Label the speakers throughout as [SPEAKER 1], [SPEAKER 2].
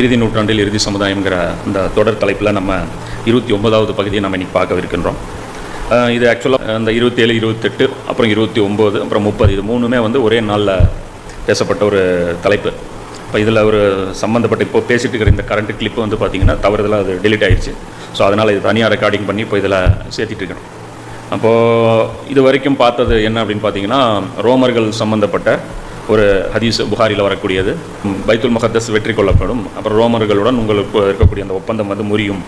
[SPEAKER 1] இறுதி நூற்றாண்டில் இறுதி சமுதாயம்ங்கிற அந்த தொடர் தலைப்பில் நம்ம இருபத்தி ஒன்பதாவது பகுதியை நம்ம இன்னைக்கு பார்க்கவிருக்கின்றோம் இது ஆக்சுவலாக அந்த இருபத்தேழு இருபத்தெட்டு அப்புறம் இருபத்தி ஒம்பது அப்புறம் முப்பது இது மூணுமே வந்து ஒரே நாளில் பேசப்பட்ட ஒரு தலைப்பு. இப்போ இதில் ஒரு சம்மந்தப்பட்ட இப்போ பேசிட்டு இருக்கிற இந்த கரண்ட் கிளிப்பு வந்து பார்த்திங்கன்னா தவறுதலாக அது டெலிட் ஆகிடுச்சு ஸோ அதனால் இது தனியாக ரெக்கார்டிங் பண்ணி இப்போ இதில் சேர்த்திட்டு இருக்கிறோம். அப்போது இது வரைக்கும் பார்த்தது என்ன அப்படின்னு பார்த்தீங்கன்னா ரோமர்கள் சம்மந்தப்பட்ட ஒரு ஹதீஸ் புகாரியில் வரக்கூடியது. பைத்துல் முகத்தஸ் வெற்றி கொள்ளப்படும். அப்புறம் ரோமர்களுடன் உங்களுக்கு இருக்கக்கூடிய அந்த ஒப்பந்தம் வந்து முறியும்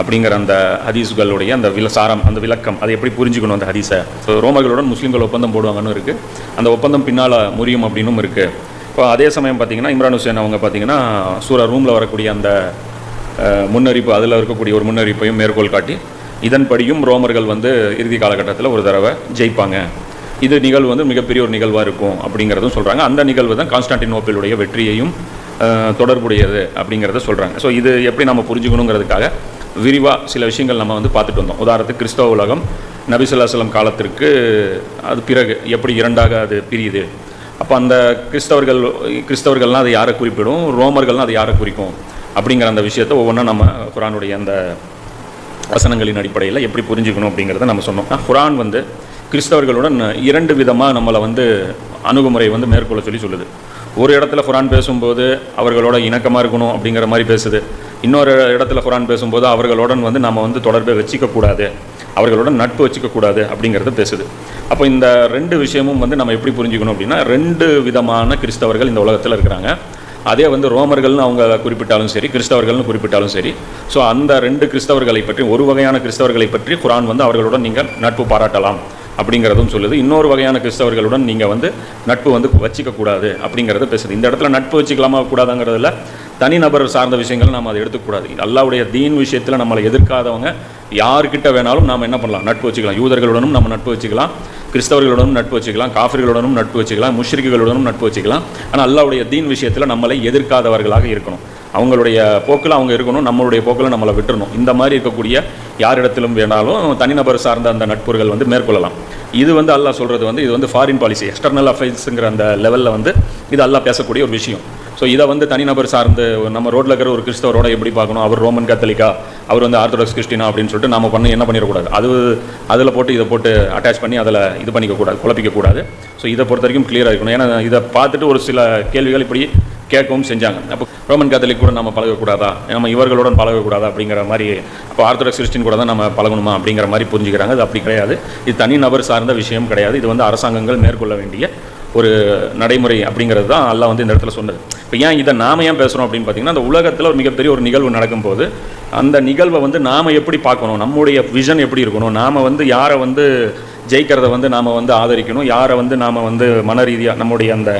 [SPEAKER 1] அப்படிங்கிற அந்த ஹதீஸ்களுடைய அந்த வில சாரம் அந்த விளக்கம் அதை எப்படி புரிஞ்சுக்கணும் அந்த ஹதீஸை? ஸோ ரோமர்களுடன் முஸ்லீம்கள் ஒப்பந்தம் போடுவாங்கன்னு இருக்குது அந்த ஒப்பந்தம் பின்னால் முறியும் அப்படின்னும் இருக்குது இப்போ அதே சமயம் பார்த்தீங்கன்னா இம்ரான் ஹுசேன் அவங்க பார்த்தீங்கன்னா சூரா ரூமில் வரக்கூடிய அந்த முன்னறிப்பு அதில் இருக்கக்கூடிய ஒரு முன்னறிப்பையும் மேற்கோள் காட்டி இதன்படியும் ரோமர்கள் வந்து இறுதி காலகட்டத்தில் ஒரு தடவை ஜெயிப்பாங்க. இது நிகழ்வு வந்து மிகப்பெரிய ஒரு நிகழ்வாக இருக்கும் அப்படிங்கிறதும் சொல்கிறாங்க அந்த நிகழ்வு தான் கான்ஸ்டான்டினோபிளுடைய வெற்றியையும் தொடர்புடையது அப்படிங்கிறத சொல்கிறாங்க ஸோ இது எப்படி நம்ம புரிஞ்சுக்கணுங்கிறதுக்காக விரிவாக சில விஷயங்கள் நம்ம வந்து பார்த்துட்டு வந்தோம். உதாரணத்துக்கு கிறிஸ்தவ உலகம் நபிசுல்லாசலம் காலத்திற்கு அது பிறகு எப்படி இரண்டாக அது பிரியுது? அப்போ அந்த கிறிஸ்தவர்கள் கிறிஸ்தவர்கள்லாம் அதை யாரை குறிப்பிடும்? ரோமர்கள்லாம் அதை யாரை குறிக்கும்? அப்படிங்கிற அந்த விஷயத்த ஒவ்வொன்றா நம்ம குரானுடைய அந்த வசனங்களின் அடிப்படையில் எப்படி புரிஞ்சுக்கணும் அப்படிங்கிறத நம்ம சொன்னோம். குரான் வந்து கிறிஸ்தவர்களுடன் இரண்டு விதமாக நம்மளை வந்து அணுகுமுறை வந்து மேற்கொள்ள சொல்லி சொல்லுது. ஒரு இடத்துல குரான் பேசும்போது அவர்களோட இணக்கமாக இருக்கணும் அப்படிங்கிற மாதிரி பேசுது. இன்னொரு இடத்துல குரான் பேசும்போது அவர்களுடன் வந்து நம்ம வந்து தொடர்பை வச்சிக்கக்கூடாது. அவர்களுடன் நட்பு வச்சுக்கக்கூடாது அப்படிங்கிறத பேசுது. அப்போ இந்த ரெண்டு விஷயமும் வந்து நம்ம எப்படி புரிஞ்சுக்கணும் அப்படின்னா ரெண்டு விதமான கிறிஸ்தவர்கள் இந்த உலகத்தில் இருக்கிறாங்க. அதே வந்து ரோமர்கள்னு அவங்க குறிப்பிட்டாலும் சரி கிறிஸ்தவர்கள்னு குறிப்பிட்டாலும் சரி. ஸோ அந்த ரெண்டு கிறிஸ்தவர்களை பற்றி ஒரு வகையான கிறிஸ்தவர்களை பற்றி குரான் வந்து அவர்களுடன் நீங்கள் நட்பு பாராட்டலாம். அப்படிங்கிறதும் சொல்லுது. இன்னொரு வகையான கிறிஸ்தவர்களுடன் நீங்கள் வந்து நட்பு வந்து வச்சிக்கக்கூடாது அப்படிங்கிறத பேசுது. இந்த இடத்துல நட்பு வச்சுக்கலாமா கூடாதுங்கிறதுல தனிநபர் சார்ந்த விஷயங்கள் நம்ம அதை எடுத்துக்கூடாது அல்லாவுடைய தீன் விஷயத்தில் நம்மளை எதிர்க்காதவங்க யார்கிட்ட வேணாலும் நாம் என்ன பண்ணலாம்? நட்பு வச்சுக்கலாம். யூதர்களுடனும் நம்ம நட்பு வச்சுக்கலாம். கிறிஸ்தவர்களுடனும் நட்பு வச்சுக்கலாம். காஃபிர்களுடனும் நட்பு வச்சுக்கலாம். முஷ்ரிக்குகளுடனும் நட்பு வச்சுக்கலாம். ஆனால் அல்லாவுடைய தீன் விஷயத்தில் நம்மளை எதிர்க்காதவர்களாக இருக்கணும். அவங்களுடைய போக்கில் அவங்க இருக்கணும் நம்மளுடைய போக்கில் நம்மளை விட்டுறணும். இந்த மாதிரி இருக்கக்கூடிய யாரிடத்திலும் வேணாலும் தனிநபர் சார்ந்த அந்த நட்புகள் வந்து மேற்கொள்ளலாம். இது வந்து அல்லா சொல்கிறது வந்து இது வந்து ஃபாரின் பாலிசி எக்ஸ்டர்னல் அஃபேர்ஸுங்கிற அந்த லெவலில் வந்து இது அல்லா பேசக்கூடிய ஒரு விஷயம். ஸோ இதை வந்து தனிநபர் சார்ந்து நம்ம ரோட்டில் இருக்கிற ஒரு கிறிஸ்தவரோட எப்படி பார்க்கணும்? அவர் ரோமன் கத்தலிக்கா அவர் வந்து ஆர்த்தடாக்ஸ் கிறிஸ்டினா அப்படின்னு சொல்லிட்டு நம்ம பண்ண என்ன பண்ணிடக்கூடாது? அது அதில் போட்டு இதை போட்டு அட்டாச் பண்ணி அதில் இது பண்ணிக்கக்கூடாது குழப்பிக்கக்கூடாது. ஸோ இதை பொறுத்த வரைக்கும் கிளியராக இருக்கணும். ஏன்னா இதை பார்த்துட்டு ஒரு சில கேள்விகள் இப்படி கேட்கவும் செஞ்சாங்க. அப்போ ரோமன் கேத்தலிக் கூட நம்ம பழகக்கூடாதா? நம்ம இவர்களுடன் பழகக்கூடாதா? அப்படிங்கிற மாதிரி அப்போ ஆர்த்தடாக்ஸ் கிறிஸ்டின் கூட தான் நம்ம பழகணுமா? அப்படிங்கிற மாதிரி புரிஞ்சுக்கிறாங்க. அது அப்படி கிடையாது. இது தனி நபர் சார்ந்த விஷயம் கிடையாது. இது வந்து அரசாங்கங்கள் மேற்கொள்ள வேண்டிய ஒரு நடைமுறை அப்படிங்கிறது தான் அல்லா வந்து இந்த இடத்துல சொன்னது. இப்போ ஏன் இதை நாம ஏன் பேசுகிறோம் அப்படின்னு பார்த்தீங்கன்னா அந்த உலகத்தில் ஒரு மிகப்பெரிய ஒரு நிகழ்வு நடக்கும்போது அந்த நிகழ்வை வந்து நாம் எப்படி பார்க்கணும்? நம்முடைய விஷன் எப்படி இருக்கணும்? நாம் வந்து யாரை வந்து ஜெயிக்கிறத வந்து நாம் வந்து ஆதரிக்கணும்? யாரை வந்து நாம் வந்து மன ரீதியாக நம்முடைய அந்த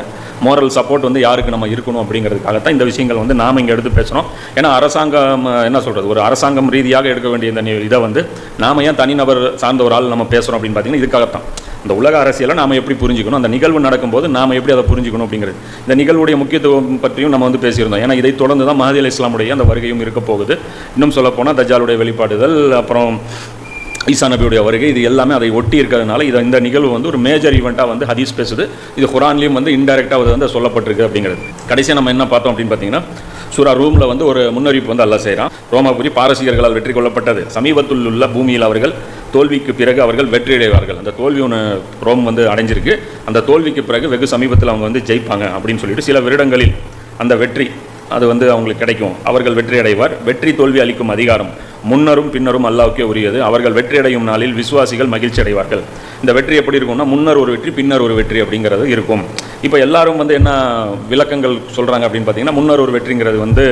[SPEAKER 1] மோரல் சப்போர்ட் வந்து யாருக்கு நம்ம இருக்கணும் அப்படிங்கிறதுக்காக தான் இந்த விஷயங்கள் வந்து நாம் இங்கே எடுத்து பேசுகிறோம் ஏன்னா அரசாங்கம் என்ன சொல்கிறது ஒரு அரசாங்கம் ரீதியாக எடுக்க வேண்டிய இந்த இதை வந்து நாம் ஏன் தனிநபர் சார்ந்த ஒரு ஆள் நம்ம பேசுகிறோம் அப்படின்னு பார்த்தீங்கன்னா இதுக்காகத்தான். இந்த உலக அரசியலை நாம் எப்படி புரிஞ்சுக்கணும்? அந்த நிகழ்வு நடக்கும்போது நாம் எப்படி அதை புரிஞ்சுக்கணும் அப்படிங்கிறது. இந்த நிகழ்வுடைய முக்கியத்துவம் பற்றியும் நம்ம வந்து பேசியிருந்தோம். ஏன்னா இதை தொடர்ந்து தான் மஹதி அலி இஸ்லாமுடைய அந்த வருகையும் இருக்க போகுது. இன்னும் சொல்லப்போனால் தஜாலுடைய வெளிப்பாடுதல் அப்புறம் ஈசா நபியுடைய வருகை இது எல்லாமே அதை ஒட்டி இருக்கிறதுனால இதை இந்த நிகழ்வு வந்து ஒரு மேஜர் ஈவெண்ட்டாக வந்து ஹதீஸ் பேசுது. இது குரான்லேயும் வந்து இன்டெரக்டாக அது வந்து சொல்லப்பட்டிருக்கு அப்படிங்கிறது. கடைசியாக நம்ம என்ன பார்த்தோம் அப்படின்னு பார்த்தீங்கன்னா சூரா ரூமில் வந்து ஒரு முன்னறிவிப்பு வந்து அல்ல செய்கிறான் ரோமாபுரி பாரசீகர்களால் வெற்றி கொள்ளப்பட்டது. சமீபத்தில் உள்ள பூமியில் அவர்கள் தோல்விக்கு பிறகு அவர்கள் வெற்றி அடைவார்கள் அந்த தோல்வி ஒன்று ரோம் வந்து அடைஞ்சிருக்கு. அந்த தோல்விக்கு பிறகு வெகு சமீபத்தில் அவங்க வந்து ஜெயிப்பாங்க அப்படின்னு சொல்லிட்டு சில வருடங்களில் அந்த வெற்றி அது வந்து அவங்களுக்கு கிடைக்கும். அவர்கள் வெற்றி அடைவார் வெற்றி தோல்வி அளிக்கும் அதிகாரம் முன்னரும் பின்னரும் அல்லாவுக்கே உரியது. அவர்கள் வெற்றி அடையும் நாளில் விசுவாசிகள் மகிழ்ச்சி அடைவார்கள் இந்த வெற்றி எப்படி இருக்கும்னா முன்னர் ஒரு வெற்றி பின்னர் ஒரு வெற்றி அப்படிங்கிறது இருக்கும். இப்போ எல்லாரும் வந்து என்ன விளக்கங்கள் சொல்கிறாங்க அப்படின்னு பார்த்தீங்கன்னா முன்னர் ஒரு வெற்றிங்கிறது வந்து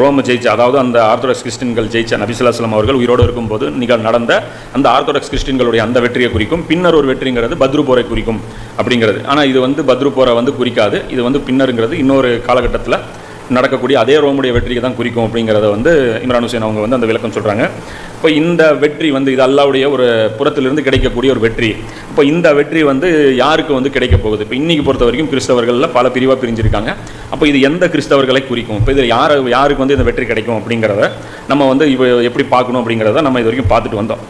[SPEAKER 1] ரோம் ஜெயிச்ச அதாவது அந்த ஆர்த்தடாக்ஸ் கிறிஸ்டின்கள் ஜெயிச்ச நபிசுல்லாஸ்லாம் அவர்கள் உயிரோடு இருக்கும்போது நிகழ் நடந்த அந்த ஆர்த்தடாக்ஸ் கிறிஸ்டின்களுடைய அந்த வெற்றியை குறிக்கும். பின்னர் ஒரு வெற்றிங்கிறது பத்ரு போரை குறிக்கும் அப்படிங்கிறது. ஆனால் இது வந்து பத்ரு போரை வந்து குறிக்காது. இது வந்து பின்னருங்கிறது இன்னொரு காலகட்டத்தில் நடக்கக்கூடிய அதே ரோமுடைய வெற்றியை தான் குறிக்கும் அப்படிங்கிறத வந்து இம்ரான் ஹுசேன் அவங்க வந்து அந்த விளக்கம் சொல்கிறாங்க இப்போ இந்த வெற்றி வந்து இது அல்லாவுடைய ஒரு புறத்திலிருந்து கிடைக்கக்கூடிய ஒரு வெற்றி. இப்போ இந்த வெற்றி வந்து யாருக்கு வந்து கிடைக்க போகுது? இப்போ இன்றைக்கி பொறுத்த வரைக்கும் கிறிஸ்தவர்களில் பல பிரிவாக பிரிஞ்சிருக்காங்க. அப்போ இது எந்த கிறிஸ்தவர்களை குறிக்கும்? இப்போ இது யார் யாருக்கு வந்து இந்த வெற்றி கிடைக்கும் அப்படிங்கிறத நம்ம வந்து இப்போ எப்படி பார்க்கணும் அப்படிங்கிறத நம்ம இது வரைக்கும் பார்த்துட்டு வந்தோம்.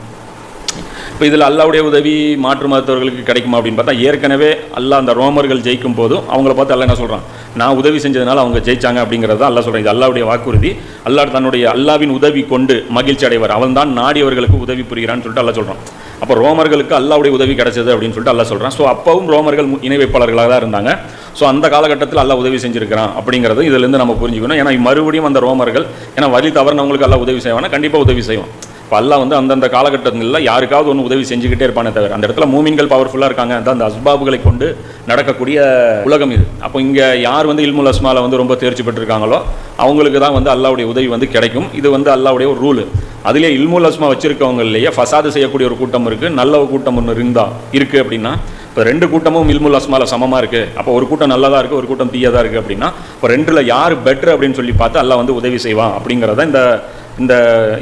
[SPEAKER 1] இப்போ இதில் அல்லாவுடைய உதவி மாற்று மருத்துவர்களுக்கு கிடைக்குமா அப்படின்னு பார்த்தா ஏற்கனவே அல்லாஹ் அந்த ரோமர்கள் ஜெயிக்கும் போதும் அவங்கள பார்த்து அல்ல என்ன சொல்கிறான் நான் உதவி செஞ்சதுனால அவங்க ஜெயிச்சாங்க அப்படிங்கிறது தான் சொல்கிறேன் இது அல்லாவுடைய வாக்குறுதி. அல்லா தன்னுடைய அல்லாவின் உதவி கொண்டு மகிழ்ச்சி அடைவர். அவன் தான் நாடியவர்களுக்கு உதவி புரிகிறான்னு சொல்லிட்டு அல்ல சொல்கிறான் அப்போ ரோமர்களுக்கு அல்லாவுடைய உதவி கிடைச்சது அப்படின்னு சொல்லிட்டு அல்ல சொல்கிறான் ஸோ அப்பவும் ரோமர்கள் இணை வைப்பாளர்களாக தான் இருந்தாங்க. ஸோ அந்த காலகட்டத்தில் அல்லா உதவி செஞ்சுருக்கிறான் அப்படிங்கிறது இதுலேருந்து நம்ம புரிஞ்சுக்கணும். ஏன்னா மறுபடியும் அந்த ரோமர்கள் ஏன்னா வழி தவறுனவங்களுக்கு எல்லாம் உதவி செய்வானா? கண்டிப்பாக உதவி செய்வான். இப்போ அல்லாஹ் வந்து அந்தந்த காலகட்டங்களில் யாருக்காவது ஒன்று உதவி செஞ்சுக்கிட்டே இருப்பானே தவிர அந்த இடத்துல மூமின்கள் பவர்ஃபுல்லாக இருக்காங்க. அதான் அந்த அஸ்பாபுகளை கொண்டு நடக்கக்கூடிய உலகம் இது. அப்போ இங்கே யார் வந்து இல்முல் அஸ்மாவில் வந்து ரொம்ப தேர்ச்சி பெற்றிருக்காங்களோ அவங்களுக்கு தான் வந்து அல்லாவுடைய உதவி வந்து கிடைக்கும். இது வந்து அல்லாவுடைய ஒரு ரூலு அதிலே இல்முல் அஸ்மா வச்சிருக்கவங்களையே ஃபசாது செய்யக்கூடிய ஒரு கூட்டம் இருக்குது நல்ல ஒரு கூட்டம் ஒன்று இருந்தால் இருக்குது அப்படின்னா இப்போ ரெண்டு கூட்டமும் இல்முல் அஸ்மால சமமாக இருக்குது அப்போ ஒரு கூட்டம் நல்லதாக இருக்குது ஒரு கூட்டம் தீயதாக இருக்குது அப்படின்னா இப்போ ரெண்டில் யார் பெட்ரு அப்படின்னு சொல்லி பார்த்து அல்லா வந்து உதவி செய்வான் அப்படிங்கிறத இந்த இந்த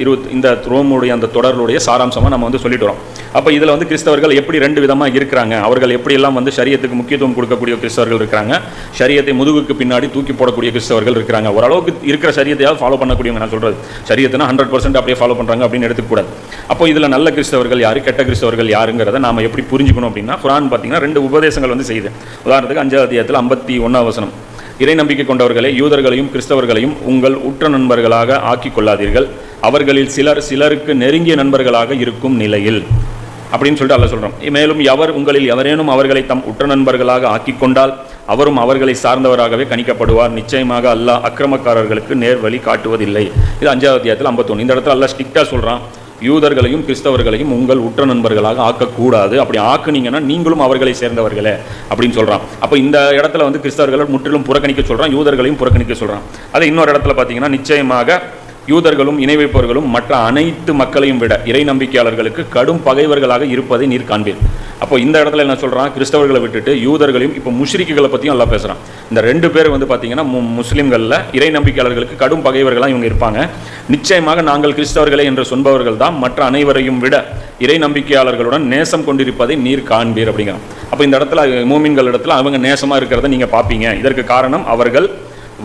[SPEAKER 1] இருபத் இந்த ரோமுடைய அந்த தொடர்களுடைய சாராம்சமாக நம்ம வந்து சொல்லிட்டு வரோம். அப்போ இதில் வந்து கிறிஸ்தவர்கள் எப்படி ரெண்டு விதமாக இருக்கிறாங்க? அவர்கள் எப்படியெல்லாம் வந்து சரியத்துக்கு முக்கியத்துவம் கொடுக்கக்கூடிய கிறிஸ்தவர்கள் இருக்கிறாங்க? சரியத்தை முதுகுக்கு பின்னாடி தூக்கி போடக்கூடிய கிறிஸ்தவர்கள் இருக்கிறாங்க. ஓரளவுக்கு இருக்கிற சரியத்தையாவது ஃபாலோ பண்ணக்கூடியவங்க நான் சொல்கிறது சரியத்தினா ஹண்ட்ரட் பர்சன்ட் அப்படியே ஃபாலோ பண்ணுறாங்க அப்படின்னு எடுத்துக்கூடாது. அப்போ இதில் நல்ல கிறிஸ்தவர்கள் யார் கெட்ட கிறிஸ்தவர்கள் யாருங்கிறத நாம் எப்படி புரிஞ்சுக்கணும் அப்படின்னா குரான் பார்த்தீங்கன்னா ரெண்டு உபதேசங்கள் வந்து செய்யுது. உதாரணத்துக்கு அஞ்சாவது அதிகாரத்தில் ஐம்பத்தி ஒன்றாம் வசனம். இறை நம்பிக்கை கொண்டவர்களை யூதர்களையும் கிறிஸ்தவர்களையும் உங்கள் உற்ற நண்பர்களாக ஆக்கிக் கொள்ளாதீர்கள். அவர்களில் சிலர் சிலருக்கு நெருங்கிய நண்பர்களாக இருக்கும் நிலையில். அப்படின்னு சொல்லிட்டு அல்ல சொல்கிறோம் மேலும் எவர் உங்களில் எவரேனும் அவர்களை தம் உற்ற நண்பர்களாக ஆக்கிக் கொண்டால் அவரும் அவர்களை சார்ந்தவராகவே கணிக்கப்படுவார். நிச்சயமாக அல்லாஹ் அக்கிரமக்காரர்களுக்கு நேர் வழி காட்டுவதில்லை. இது அஞ்சாவது அத்தியாயத்தில் ஐம்பத்தொன்று இந்த இடத்துல அல்லாஹ் ஸ்ட்ரிக்டாக சொல்கிறான் யூதர்களையும் கிறிஸ்தவர்களையும் உங்கள் உற்ற நண்பர்களாக ஆக்கக்கூடாது. அப்படி ஆக்குனீங்கன்னா நீங்களும் அவர்களை சேர்ந்தவர்களே அப்படின்னு சொல்கிறான் அப்போ இந்த இடத்துல வந்து கிறிஸ்தவர்களை முற்றிலும் புறக்கணிக்க சொல்கிறான் யூதர்களையும் புறக்கணிக்க சொல்கிறான் அதை இன்னொரு இடத்துல பார்த்தீங்கன்னா நிச்சயமாக யூதர்களும் இணை வைப்பவர்களும் மற்ற அனைத்து மக்களையும் விட இறை நம்பிக்கையாளர்களுக்கு கடும் பகைவர்களாக இருப்பதை நீர் காண்பீர். அப்போ இந்த இடத்துல என்ன சொல்கிறான் கிறிஸ்தவர்களை விட்டுட்டு யூதர்களையும் இப்போ முஷ்ரிக்குகளை பற்றியும் எல்லாம் பேசுகிறான் இந்த ரெண்டு பேர் வந்து பார்த்தீங்கன்னா மு முஸ்லீம்களில் இறை நம்பிக்கையாளர்களுக்கு கடும் பகைவர்களாக இவங்க இருப்பாங்க. நிச்சயமாக நாங்கள் கிறிஸ்தவர்களே என்று சொல்பவர்கள் தான் மற்ற அனைவரையும் விட இறை நம்பிக்கையாளர்களுடன் நேசம் கொண்டிருப்பதை நீர் காண்பீர் அப்படிங்கிறான். அப்போ இந்த இடத்துல மூமின்கள் இடத்துல அவங்க நேசமாக இருக்கிறத நீங்கள் பார்ப்பீங்க. இதற்கு காரணம் அவர்கள்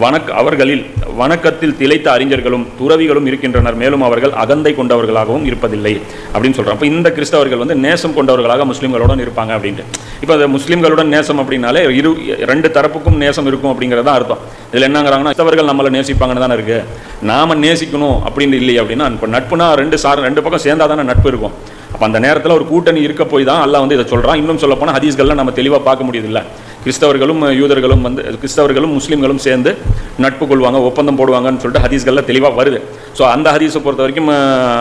[SPEAKER 1] வணக் அவர்களில் வணக்கத்தில் திளைத்த அறிஞர்களும் துறவிகளும் இருக்கின்றனர். மேலும் அவர்கள் அகந்தை கொண்டவர்களாகவும் இருப்பதில்லை அப்படின்னு சொல்கிறோம் அப்போ இந்த கிறிஸ்தவர்கள் வந்து நேசம் கொண்டவர்களாக முஸ்லீம்களுடன் இருப்பாங்க அப்படின்ட்டு. இப்போ அந்த முஸ்லீம்களுடன் நேசம் அப்படின்னாலே இரு ரெண்டு தரப்புக்கும் நேசம் இருக்கும் அப்படிங்கிறதா அர்த்தம். இதில் என்னங்கிறாங்கன்னா கிறிஸ்தவர்கள் நம்மளை நேசிப்பாங்கன்னு தானே இருக்குது நாம் நேசிக்கணும் அப்படின்னு இல்லை அப்படின்னா இப்போ நட்புனா ரெண்டு சார் ரெண்டு பக்கம் சேர்ந்தால் தானே நட்பு இருக்கும். அப்போ அந்த நேரத்தில் ஒரு கூட்டணி இருக்க போய் தான் அல்லா வந்து இதை சொல்கிறான் இன்னும் சொல்லப்போனால் ஹதீஸ்கள்லாம் நம்ம தெளிவாக பார்க்க முடியுதுல்ல. கிறிஸ்தவர்களும் யூதர்களும் வந்து கிறிஸ்தவர்களும் முஸ்லீம்களும் சேர்ந்து நட்பு கொள்வாங்க ஒப்பந்தம் போடுவாங்கன்னு சொல்லிட்டு ஹதீஸ்களில் தெளிவாக வருது. ஸோ அந்த ஹதீஸை பொறுத்த வரைக்கும்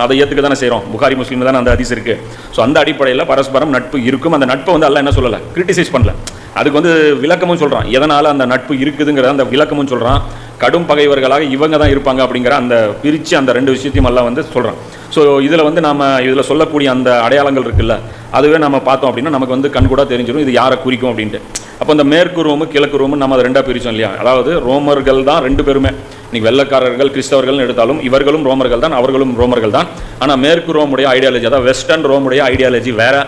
[SPEAKER 1] அதை ஏற்றுக்க தானே செய்கிறோம் புகாரி முஸ்லீம் தானே அந்த ஹதீஸ் இருக்குது ஸோ அந்த அடிப்படையில் பரஸ்பரம் நட்பு இருக்கும். அந்த நட்பை வந்து எல்லாம் என்ன சொல்லலை? கிரிட்டிசைஸ் பண்ணல. அதுக்கு வந்து விளக்கமும் சொல்கிறான் எதனால் அந்த நட்பு இருக்குதுங்கிற அந்த விளக்கமும் சொல்கிறான் கடும் பகைவர்களாக இவங்க தான் இருப்பாங்க அப்படிங்கிற அந்த பிரித்து அந்த ரெண்டு விஷயத்தையும் எல்லாம் வந்து சொல்கிறான் ஸோ இதில் வந்து நம்ம இதில் சொல்லக்கூடிய அந்த அடையாளங்கள் இருக்குல்ல அதுவே நம்ம பார்த்தோம் அப்படின்னா நமக்கு வந்து கண் கூட தெரிஞ்சிடும் இது யாரை குறிக்கும் அப்படின்ட்டு. அப்போ இந்த மேற்கு ரோமு கிழக்கு ரோமு நம்ம அதை ரெண்டாக பிரித்தோம் இல்லையா? அதாவது ரோமர்கள் தான் ரெண்டு பேருமே. இன்னைக்கு வெள்ளக்காரர்கள் கிறிஸ்தவர்கள்னு எடுத்தாலும் இவர்களும் ரோமர்கள் தான் அவர்களும் ரோமர்கள் தான். ஆனால் மேற்கு ரோமுடைய ஐடியாலஜி அதாவது வெஸ்டர்ன் ரோமுடைய ஐடியாலஜி வேறு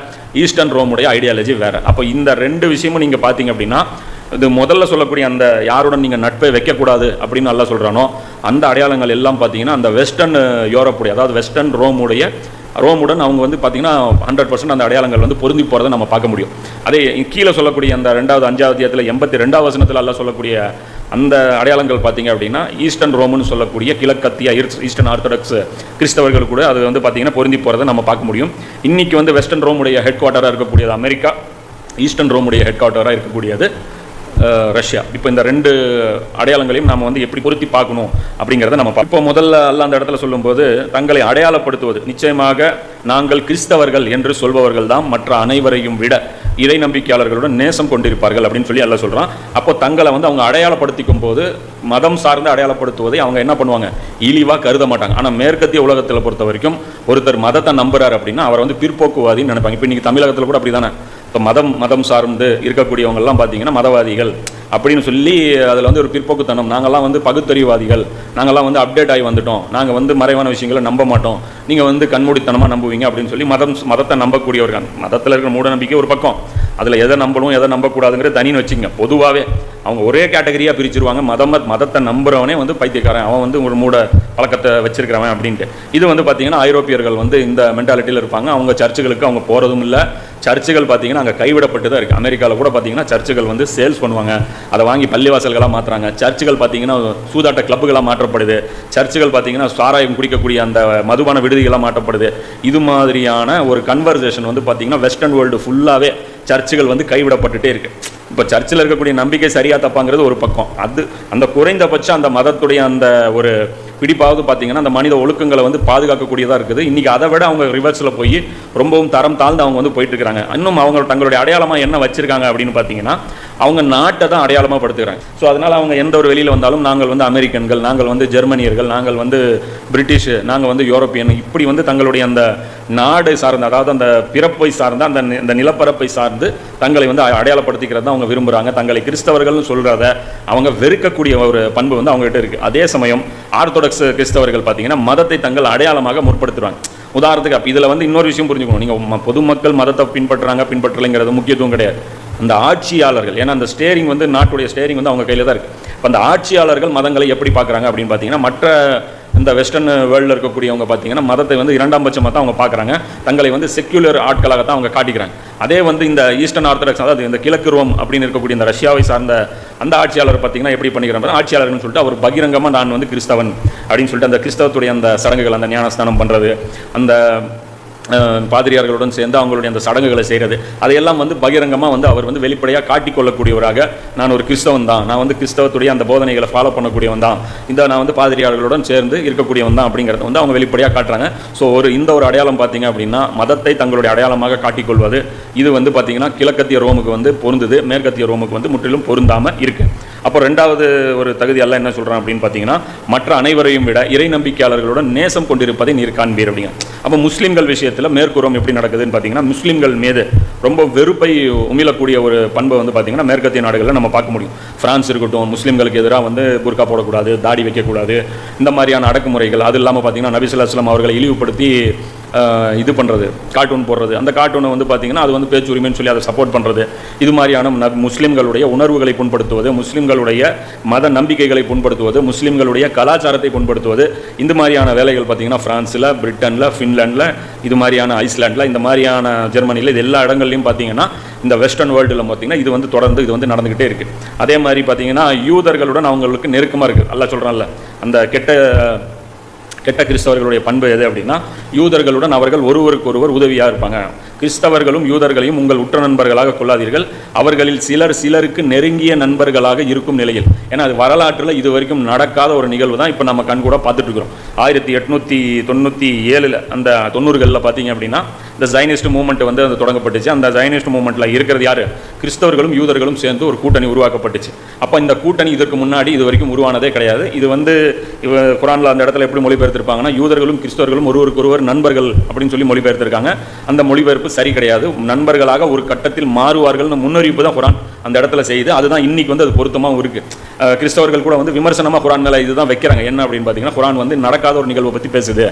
[SPEAKER 1] ஈஸ்டர்ன் ரோமுடைய ஐடியாலஜி வேறு. அப்போ இந்த ரெண்டு விஷயமும் நீங்கள் பார்த்தீங்க அப்படின்னா இது முதல்ல சொல்லக்கூடிய அந்த யாருடன் நீங்கள் நட்பை வைக்கக்கூடாது அப்படின்னு நல்லா சொல்கிறானோ அந்த அடையாளங்கள் எல்லாம் பார்த்தீங்கன்னா அந்த வெஸ்டர்ன் யூரோப்புடைய அதாவது வெஸ்டர்ன் ரோமுடைய ரோமுடன் அவங்க வந்து பார்த்தீங்கன்னா ஹண்ட்ரட் பர்சன்ட் அந்த அடையாளங்கள் வந்து பொருந்தி போகிறத நம்ம பார்க்க முடியும். அதே கீழே சொல்லக்கூடிய அந்த ரெண்டாவது அஞ்சாவது அத்தியாயத்தில் எண்பத்தி ரெண்டாவது வசனத்தில் எல்லாம் சொல்லக்கூடிய அந்த அடையாளங்கள் பார்த்தீங்க அப்படின்னா ஈஸ்டர்ன் ரோம்னு சொல்லக்கூடிய கிழக்கத்திய ஈஸ்டர்ன் ஆர்த்தடாக்ஸ் கிறிஸ்தவர்கள் கூட அது வந்து பார்த்தீங்கன்னா பொருந்தி போகிறத நம்ம பார்க்க முடியும். இன்றைக்கி வந்து வெஸ்டர்ன் ரோமுடைய ஹெட் குவார்ட்டராக இருக்கக்கூடியது அமெரிக்கா ஈஸ்டர்ன் ரோமுடைய ஹெட் குவார்ட்டராக இருக்கக்கூடியது ரஷ்யா. இப்போ இந்த ரெண்டு அடையாளங்களையும் நாம் வந்து எப்படி பொருத்தி பார்க்கணும் அப்படிங்கிறத நம்ம இப்போ முதல்ல அல்ல அந்த இடத்துல சொல்லும்போது தங்களை அடையாளப்படுத்துவது. நிச்சயமாக நாங்கள் கிறிஸ்தவர்கள் என்று சொல்பவர்கள் தான் மற்ற அனைவரையும் விட இறை நம்பிக்கையாளர்களுடன் நேசம் கொண்டிருப்பார்கள் அப்படின்னு சொல்லி அல்ல சொல்கிறான் அப்போ தங்களை வந்து அவங்க அடையாளப்படுத்திக்கும் போது மதம் சார்ந்து அடையாளப்படுத்துவதை அவங்க என்ன பண்ணுவாங்க? இழிவாக கருத மாட்டாங்க. ஆனால் மேற்கத்திய உலகத்தில் பொறுத்த வரைக்கும் ஒருத்தர் மதத்தை நம்புறாரு அப்படின்னா அவரை வந்து பிற்போக்குவாதின்னு நினைப்பாங்க. இப்போ இன்றைக்கி தமிழகத்தில் கூட அப்படிதானே? இப்போ மதம் மதம் சார்ந்து இருக்கக்கூடியவங்க எல்லாம் பார்த்தீங்கன்னா மதவாதிகள். அப்படின்னு சொல்லி அதில் வந்து ஒரு பிற்போக்குத்தனம். நாங்கள்லாம் வந்து பகுத்தறிவாதிகள். நாங்கள்லாம் வந்து அப்டேட் ஆகி வந்துட்டோம். நாங்கள் வந்து மறைவான விஷயங்களை நம்ப மாட்டோம். நீங்கள் வந்து கண்மூடித்தனமாக நம்புவீங்க அப்படின்னு சொல்லி மதம் மதத்தை நம்பக்கூடியவர்கள். மதத்தில் இருக்கிற மூட நம்பிக்கை ஒரு பக்கம். அதில் எதை நம்பணும் எதை நம்பக்கூடாதுங்கிற தனின்னு வச்சுங்க பொதுவாகவே அவங்க ஒரே கேட்டகரியாக பிரிச்சிருவாங்க. மதம் மதத்தை நம்புறவனே வந்து பைத்தியக்காரன். அவன் வந்து ஒரு மூட பழக்கத்தை வச்சிருக்கிறவன் அப்படின்ட்டு. இது வந்து பார்த்தீங்கன்னா ஐரோப்பியர்கள் வந்து இந்த மென்டாலிட்டியில் இருப்பாங்க. அவங்க சர்ச்சுகளுக்கு அவங்க போகிறதும் இல்லை. சர்ச்சுகள் பார்த்தீங்கன்னா அங்கே கைவிடப்பட்டு தான் இருக்குது அமெரிக்காவில் கூட பார்த்தீங்கன்னா சர்ச்சுகள் வந்து சேல்ஸ் பண்ணுவாங்க. அதை வாங்கி பள்ளிவாசல்களாக மாற்றுறாங்க சர்ச்சுகள் பார்த்தீங்கன்னா சூதாட்ட கிளப்புகளாக மாற்றப்படுது. சர்ச்சுகள் பார்த்தீங்கன்னா சாராயம் குடிக்கக்கூடிய அந்த மதுபான விடுதிகளாக மாற்றப்படுது. இது மாதிரியான ஒரு கன்வர்சேஷன் வந்து பார்த்தீங்கன்னா வெஸ்டர்ன் வேர்ல்டு ஃபுல்லாகவே சர்ச்சுகள் வந்து கைவிடப்பட்டுட்டே இருக்குது இப்போ சர்ச்சில் இருக்கக்கூடிய நம்பிக்கை சரியாக தப்பாங்கிறது ஒரு பக்கம். அது அந்த குறைந்தபட்சம் அந்த மதத்துடைய அந்த ஒரு பிடிப்பாவது பார்த்தீங்கன்னா அந்த மனித ஒழுக்கங்களை வந்து பாதுகாக்கக்கூடியதாக இருக்குது. இன்றைக்கி அதை விட அவங்க ரிவர்ஸில் போய் ரொம்பவும் தரம் தாழ்ந்து அவங்க வந்து போயிட்டு இருக்கிறாங்க. இன்னும் அவங்க தங்களுடைய அடையாளமாக என்ன வச்சுருக்காங்க அப்படின்னு பார்த்தீங்கன்னா அவங்க நாட்டை தான் அடையாளமாக படுத்துக்கிறாங்க. ஸோ அதனால் அவங்க எந்த ஒரு வெளியில் வந்தாலும் நாங்கள் வந்து அமெரிக்கன்கள் நாங்கள் வந்து ஜெர்மனியர்கள் நாங்கள் வந்து பிரிட்டிஷ் நாங்கள் வந்து யூரோப்பியன் இப்படி வந்து தங்களுடைய அந்த நாடு சார்ந்த அதாவது அந்த பிறப்பை சார்ந்த அந்த அந்த நிலப்பரப்பை சார்ந்து தங்களை வந்து அ- அடையாளப்படுத்திக்கிறது தான் அவங்க விரும்புகிறாங்க தங்களை கிறிஸ்தவர்கள்னு சொல்கிறத அவங்க வெறுக்கக்கூடிய ஒரு பண்பு வந்து அவங்ககிட்ட இருக்குது அதே சமயம் ஆர்த்தோட ஆர்த்தடாக்ஸ் கிறிஸ்தவர்கள் பார்த்தீங்கன்னா மதத்தை தங்கள் அடையாளமாக முற்படுத்துவாங்க. உதாரணத்துக்கு அப்போ இதில் வந்து இன்னொரு விஷயம் புரிஞ்சுக்கணும். நீங்கள் பொதுமக்கள் மதத்தை பின்பற்றுறாங்க பின்பற்றலைங்கிறது முக்கியத்துவம் கிடையாது. அந்த ஆட்சியாளர்கள் ஏன்னா அந்த ஸ்டேரிங் வந்து நாட்டுடைய ஸ்டேரிங் வந்து அவங்க கையில் தான் இருக்குது இப்போ அந்த ஆட்சியாளர்கள் மதங்களை எப்படி பார்க்குறாங்க அப்படின்னு பார்த்தீங்கன்னா மற்ற இந்த வெஸ்டர்ன் வேர்ல்டில் இருக்கக்கூடியவங்க பார்த்தீங்கன்னா மதத்தை வந்து இரண்டாம் பட்சமாக தான் அவங்க பார்க்குறாங்க தங்களை வந்து செக்யூலர் ஆட்களாக தான் அவங்க காட்டிக்கிறாங்க. அதே வந்து இந்த ஈஸ்டர்ன் ஆர்த்தடாக்ஸ் அதாவது இந்த கிழக்கு ரோம் அப்படின்னு இருக்கக்கூடிய இந்த ரஷ்யாவை சார்ந்த அந்த ஆட்சியாளர் பார்த்தீங்கன்னா எப்படி பண்ணிக்கிறாங்க ஆட்சியாளர்னு சொல்லிட்டு அவர் பகிரங்கமாக நான் வந்து கிறிஸ்தவன் அப்படின்னு சொல்லிட்டு அந்த கிறிஸ்தவத்துடைய அந்த சடங்குகள் அந்த ஞானஸ்தானம் பண்ணுறது அந்த பாதிரியார்களுடன் சேர்ந்து அவங்களுடைய அந்த சடங்குகளை செய்கிறது அதையெல்லாம் வந்து பகிரங்கமாக வந்து அவர் வந்து வெளிப்படையாக காட்டிக்கொள்ளக்கூடியவராக நான் ஒரு கிறிஸ்தவன் தான். நான் வந்து கிறிஸ்தவத்துடைய அந்த போதனைகளை ஃபாலோ பண்ணக்கூடியவன் தான். இந்த நான் வந்து பாதிரியார்களுடன் சேர்ந்து இருக்கக்கூடியவன் தான் அப்படிங்கிறத வந்து அவங்க வெளிப்படையாக காட்டுறாங்க. ஸோ ஒரு இந்த ஒரு அடையாளம் பார்த்தீங்க அப்படின்னா மதத்தை தங்களுடைய அடையாளமாக காட்டிக்கொள்வது. இது வந்து பார்த்தீங்கன்னா கிழக்கத்திய ரோமுக்கு வந்து பொருந்துது. மேற்கத்திய ரோமுக்கு வந்து முற்றிலும் பொருந்தாமல் இருக்குது அப்போ ரெண்டாவது ஒரு தகுதி எல்லாம் என்ன சொல்கிறான் அப்படின்னு பார்த்தீங்கன்னா மற்ற அனைவரையும் விட இறை நம்பிக்கையாளர்களுடன் நேசம் கொண்டிருப்பதை நீர் காண்பீர் அப்படிங்க. அப்போ முஸ்லீம்கள் விஷயத்தில் மேற்கூறம் எப்படி நடக்குதுன்னு பார்த்தீங்கன்னா முஸ்லீம்கள் மீது ரொம்ப வெறுப்பை உமிழக்கூடிய ஒரு பண்பை வந்து பார்த்தீங்கன்னா மேற்கத்திய நாடுகளில் நம்ம பார்க்க முடியும். பிரான்ஸ் இருக்கட்டும் முஸ்லீம்களுக்கு எதிராக வந்து புர்கா போடக்கூடாது தாடி வைக்கக்கூடாது இந்த மாதிரியான அடக்குமுறைகள் அது இல்லாமல் பார்த்தீங்கன்னா நபிசுல்லா அவர்களை இழிவுபடுத்தி இது பண்ணுறது கார்ட்டூன் போடுறது. அந்த கார்ட்டூனை வந்து பார்த்தீங்கன்னா அது வந்து பேச்சு உரிமைன்னு சொல்லி அதை சப்போர்ட் பண்ணுறது இது மாதிரியான ந- உணர்வுகளை புண்படுத்துவது முஸ்லீம்களுடைய மத நம்பிக்கைகளை புண்படுத்துவது முஸ்லீம்களுடைய கலாச்சாரத்தை புண்படுத்துவது. இந்த மாதிரியான வேலைகள் பார்த்தீங்கன்னா ஃப்ரான்ஸில் பிரிட்டனில் ஃபின்லாண்டில் இது மாதிரியான ஐஸ்லாண்டில் இந்த மாதிரியான ஜெர்மனியில் இது எல்லா இடங்கள்லையும் பார்த்தீங்கன்னா இந்த வெஸ்டர்ன் வேர்ல்டில் பார்த்தீங்கன்னா இது வந்து தொடர்ந்து இது வந்து நடந்துக்கிட்டே இருக்குது அதே மாதிரி பார்த்தீங்கன்னா யூதர்களுடன் அவங்களுக்கு நெருக்கமாக இருக்குது அல்லாஹ் சொல்கிறான்ல அந்த கெட்ட கெட்ட கிறிஸ்தவர்களுடைய பண்பு எது அப்படின்னா யூதர்களுடன் அவர்கள் ஒருவருக்கொருவர் உதவியாக இருப்பாங்க. கிறிஸ்தவர்களும் யூதர்களையும் உங்கள் உற்ற நண்பர்களாக கொள்ளாதீர்கள். அவர்களில் சிலர் சிலருக்கு நெருங்கிய நண்பர்களாக இருக்கும் நிலையில். ஏன்னா அது வரலாற்றில் இது வரைக்கும் நடக்காத ஒரு நிகழ்வு தான் இப்போ நம்ம கண் கூட பார்த்துட்டு இருக்கிறோம் ஆயிரத்தி எட்நூற்றி தொண்ணூற்றி ஏழில் அந்த தொண்ணூறுகளில் பார்த்தீங்க அப்படின்னா இந்த ஜைனிஸ்ட் மூவ்மெண்ட் வந்து அது தொடங்கப்பட்டுச்சு. அந்த ஜைனிஸ்ட் மூமெண்ட்டில் இருக்கிறது யார்? கிறிஸ்தவர்களும் யூதர்களும் சேர்ந்து ஒரு கூட்டணி உருவாக்கப்பட்டுச்சு. அப்போ இந்த கூட்டணி இதற்கு முன்னாடி இது வரைக்கும் உருவானதே கிடையாது. இது வந்து இவ குரானில் அந்த இடத்துல எப்படி மொழிபெயர்த்திருப்பாங்கன்னா யூதர்களும் கிறிஸ்தவர்களும் ஒருவருக்கொருவர் நண்பர்கள் அப்படின்னு சொல்லி மொழிபெயர்த்திருக்காங்க. அந்த மொழிபெயர்ப்பு சரி கிடையாது. நண்பர்களாக ஒரு கட்டத்தில் மாறுவார்கள்னு முன்னறிவிப்பு தான் குரான் அந்த இடத்துல செய்யுது. அதுதான் இன்னைக்கு வந்து அது பொருத்தமாகவும் இருக்கு. கிறிஸ்தவர்கள் கூட வந்து விமர்சனமாக குரான் மேலே இதுதான் வைக்கிறாங்க. என்ன அப்படின்னு பார்த்தீங்கன்னா குரான் வந்து நடக்காத ஒரு நிகழ்வை பற்றி பேசுது.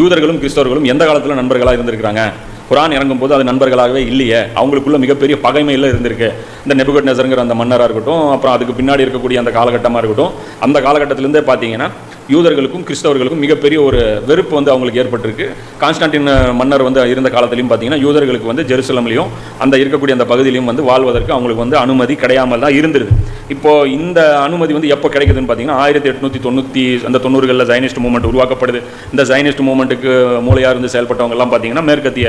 [SPEAKER 1] யூதர்களும் கிறிஸ்தவர்களும் எந்த காலத்தில் நண்பர்களாக இருந்திருக்கிறாங்க? குரான் இறங்கும் போது அது நண்பர்களாகவே இல்லையே. அவங்களுக்குள்ள மிகப்பெரிய பகைமையில் இருந்திருக்கு. இந்த நெபுகட் நெசருங்கிற அந்த மன்னராக இருக்கட்டும் அப்புறம் அதுக்கு பின்னாடி இருக்கக்கூடிய அந்த காலகட்டமாக இருக்கட்டும் அந்த காலகட்டத்திலேருந்தே பார்த்தீங்கன்னா யூதர்களுக்கும் கிறிஸ்தவர்களுக்கும் மிகப்பெரிய ஒரு வெறுப்பு வந்து அவங்களுக்கு ஏற்பட்டிருக்கு. கான்ஸ்டான்டின் மன்னர் வந்து இருந்த காலத்திலையும் பார்த்தீங்கன்னா யூதர்களுக்கு வந்து ஜெருசலம்லையும் அந்த இருக்கக்கூடிய அந்த பகுதியிலையும் வந்து வாழ்வதற்கு அவங்களுக்கு வந்து அனுமதி கிடையாமல் தான் இருந்தது. இப்போது இந்த அனுமதி வந்து எப்போ கிடைக்குதுன்னு பார்த்தீங்கன்னா ஆயிரத்தி எட்நூற்றி தொண்ணூற்றி அந்த தொண்ணூறுகளில் ஜைனிஸ்ட் மூமெண்ட் உருவாக்கப்படுது. இந்த ஜைனிஸ்ட் மூமெண்ட்டுக்கு மூளையாக இருந்து செயல்பட்டவங்கெல்லாம் பார்த்தீங்கன்னா மேற்கத்திய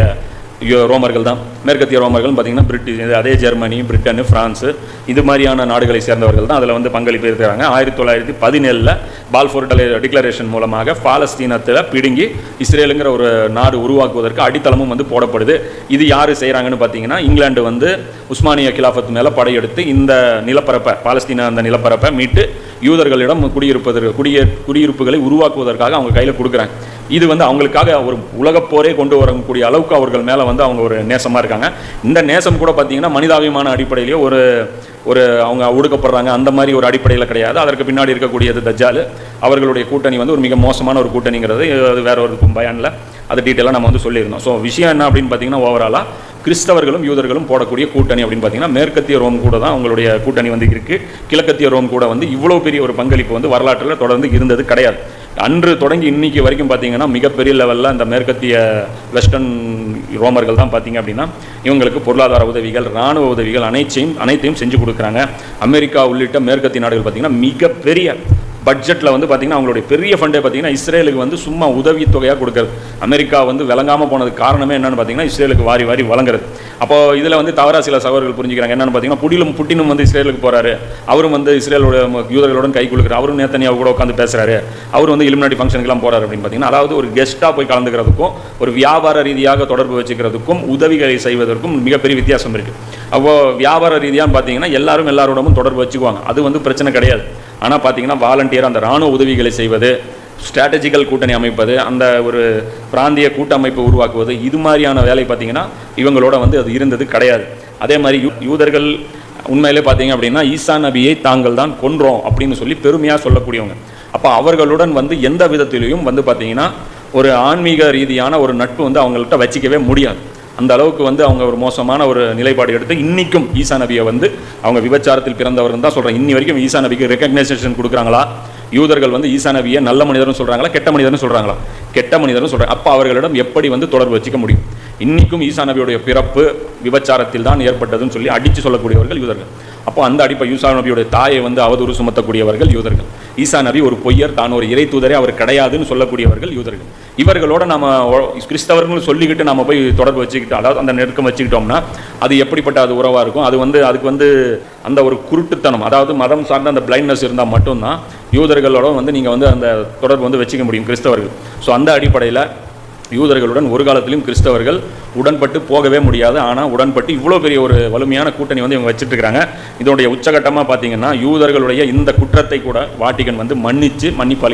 [SPEAKER 1] ரோமர்கள் தான் மேற்கத்திய ரோமர்கள் பார்த்தீங்கன்னா பிரிட்டிஷ் அதே ஜெர்மனி பிரிட்டனு பிரான்ஸ் இது மாதிரியான நாடுகளை சேர்ந்தவர்கள் தான் அதில் வந்து பங்களிப்பு இருக்கிறாங்க. ஆயிரத்தி தொள்ளாயிரத்தி பதினேழில் பால்ஃபோர் டிக்ளரேஷன் மூலமாக பாலஸ்தீனத்தில் பிடுங்கி இஸ்ரேலுங்கிற ஒரு நாடு உருவாக்குவதற்கு அடித்தளமும் வந்து போடப்படுது. இது யார் செய்கிறாங்கன்னு பார்த்தீங்கன்னா இங்கிலாந்து வந்து உஸ்மானிய கிலாஃபத் மேலே படையெடுத்து இந்த நிலப்பரப்பை பாலஸ்தீன அந்த நிலப்பரப்பை மீட்டு யூதர்களிடம் குடியிருப்பதற்கு குடிய குடியிருப்புகளை உருவாக்குவதற்காக அவங்க கையில் கொடுக்குறாங்க. இது வந்து அவங்களுக்காக ஒரு உலகப்போரே கொண்டு வரக்கூடிய அளவுக்கு அவர்கள் மேலே வந்து அவங்க ஒரு நேசமாக இருக்காங்க. இந்த நேசம் கூட பார்த்தீங்கன்னா மனிதாபிமான அடிப்படையிலேயே ஒரு ஒரு அவங்க ஒடுக்கப்படுறாங்க. அந்த மாதிரி ஒரு அடிப்படையில் கிடையாது. அதற்கு பின்னாடி இருக்கக்கூடியது தஜ்ஜால். அவர்களுடைய கூட்டணி வந்து ஒரு மிக மோசமான ஒரு கூட்டணிங்கிறது. அது வேற ஒரு பயானில் அது டீட்டெயிலாக நம்ம வந்து சொல்லியிருந்தோம். ஸோ விஷயம் என்ன அப்படின்னு பார்த்தீங்கன்னா ஓவராலாக கிறிஸ்தவர்களும் யூதர்களும் போடக்கூடிய கூட்டணி அப்படின்னு பார்த்தீங்கன்னா மேற்கத்திய ரோம் கூட தான் அவங்களுடைய கூட்டணி வந்து இருக்குது கிழக்கத்திய ரோம் கூட வந்து இவ்வளோ பெரிய ஒரு பங்களிப்பு வந்து வரலாற்றில் தொடர்ந்து இருந்தது கிடையாது. அன்று தொடங்கி இன்னைக்கு வரைக்கும் பார்த்தீங்கன்னா மிகப்பெரிய லெவலில் அந்த மேற்கத்திய வெஸ்டர்ன் ரோமர்கள் தான் பார்த்தீங்க அப்படின்னா இவங்களுக்கு பொருளாதார உதவிகள் இராணுவ உதவிகள் அனைத்தையும் அனைத்தையும் செஞ்சு கொடுக்குறாங்க. அமெரிக்கா உள்ளிட்ட மேற்கத்திய நாடுகள் பார்த்தீங்கன்னா மிகப்பெரிய பட்ஜெட்டில் வந்து பார்த்தீங்கன்னா அவங்களுடைய பெரிய ஃபண்டே பார்த்திங்கன்னா இஸ்ரேலுக்கு வந்து சும்மா உதவி தொகையாக கொடுக்குறது. அமெரிக்கா வந்து விளங்காமல் போனதுக்கு காரணமே என்னென்னு பார்த்தீங்கன்னா இஸ்ரேலுக்கு வாரி வாரி வழங்குறது. அப்போ இதில் வந்து தவறா சில சகோதரர்கள் புரிஞ்சுக்கிறாங்க. என்னென்னு பார்த்தீங்கன்னா புடிலும் புட்டினும் வந்து இஸ்ரேலுக்கு போகிறாரு அவரும் வந்து இஸ்ரேலோட யூதர்களுடன் கை குலுக்குறாரு. அவரும் நேத்தனியாக கூட உட்காந்து பேசுகிறாரு அவர் வந்து இலுமினாட்டி ஃபங்க்ஷனுக்குலாம் போகிறார் அப்படின்னு பார்த்தீங்கன்னா அதாவது ஒரு கெஸ்ட்டாக போய் கலந்துக்கிறதுக்கும் ஒரு வியாபார ரீதியாக தொடர்பு வச்சுக்கிறதுக்கும் உதவிகளை செய்வதற்கும் மிகப்பெரிய வித்தியாசம் இருக்குது அப்போது வியாபார ரீதியாக பார்த்தீங்கன்னா எல்லாரும் எல்லாரோடமும் தொடர்பு வச்சுக்குவாங்க. அது வந்து பிரச்சனை கிடையாது. ஆனால் பார்த்தீங்கன்னா வாலண்டியர் அந்த ராணுவ உதவிகளை செய்வது ஸ்ட்ராட்டஜிக்கல் கூட்டணி அமைப்பது அந்த ஒரு பிராந்திய கூட்டமைப்பை உருவாக்குவது இது மாதிரியான வேலை பார்த்தீங்கன்னா இவங்களோட வந்து அது இருந்தது கிடையாது. அதே மாதிரி யூ யூதர்கள் உண்மையிலே பார்த்தீங்க அப்படின்னா ஈசா நபியை தாங்கள் தான் கொன்றோம் அப்படின்னு சொல்லி பெருமையாக சொல்லக்கூடியவங்க. அப்போ அவர்களுடன் வந்து எந்த விதத்திலையும் வந்து பார்த்திங்கன்னா ஒரு ஆன்மீக ரீதியான ஒரு நட்பு வந்து அவங்கள்ட்ட வச்சிக்கவே முடியாது. அந்த அளவுக்கு வந்து அவங்க ஒரு மோசமான ஒரு நிலைப்பாடு எடுத்து இன்னைக்கும் ஈசா நபியை வந்து அவங்க விபச்சாரத்தில் பிறந்தவர் தான் சொல்கிறேன் இன்னி வரைக்கும் ஈசா நபிக்கு ரெக்கக்னைசேஷன் கொடுக்குறாங்களா? யூதர்கள் வந்து ஈசா நபியை நல்ல மனிதர்னு சொல்கிறாங்களா கெட்ட மனிதர்னு சொல்கிறாங்களா கெட்ட மனிதர்னு சொல்கிறாங்க அப்போ அவர்களிடம் எப்படி வந்து தொடர்பு வச்சுக்க முடியும்? இன்றைக்கும் ஈசா நபியுடைய பிறப்பு விபச்சாரத்தில் தான் ஏற்பட்டதுன்னு சொல்லி அடித்து சொல்லக்கூடியவர்கள் யூதர்கள். அப்போ அந்த அடிப்பை ஈசா நபியுடைய தாயை வந்து அவதூறு சுமத்தக்கூடியவர்கள் யூதர்கள். ஈசா நபி ஒரு பொய்யர் தான் ஒரு இறை தூதரே அவர் கிடையாதுன்னு சொல்லக்கூடியவர்கள் யூதர்கள். இவர்களோட நம்ம கிறிஸ்தவர்கள் சொல்லிக்கிட்டு நம்ம போய் தொடர்பு வச்சுக்கிட்டு அதாவது அந்த நெருக்கம் வச்சுக்கிட்டோம்னா அது எப்படிப்பட்ட அது உறவாக இருக்கும்? அது வந்து அதுக்கு வந்து அந்த ஒரு குருட்டுத்தனம் அதாவது மதம் சார்ந்த அந்த பிளைண்ட்னஸ் இருந்தால் மட்டும்தான் யூதர்களோட வந்து நீங்கள் வந்து அந்த தொடர்பு வந்து வச்சுக்க முடியும் கிறிஸ்தவர்கள். ஸோ அந்த அடிப்படையில் யூதர்களுடன் ஒரு காலத்திலும் கிறிஸ்தவர்கள் உடன்பட்டு போகவே முடியாது. ஆனால் உடன்பட்டு இவ்வளோ பெரிய ஒரு வலிமையான கூட்டணி வந்து இவங்க வச்சுட்டு இதனுடைய உச்சகட்டமாக பார்த்தீங்கன்னா யூதர்களுடைய இந்த குற்றத்தை கூட வாட்டிகன் வந்து மன்னித்து மன்னிப்பு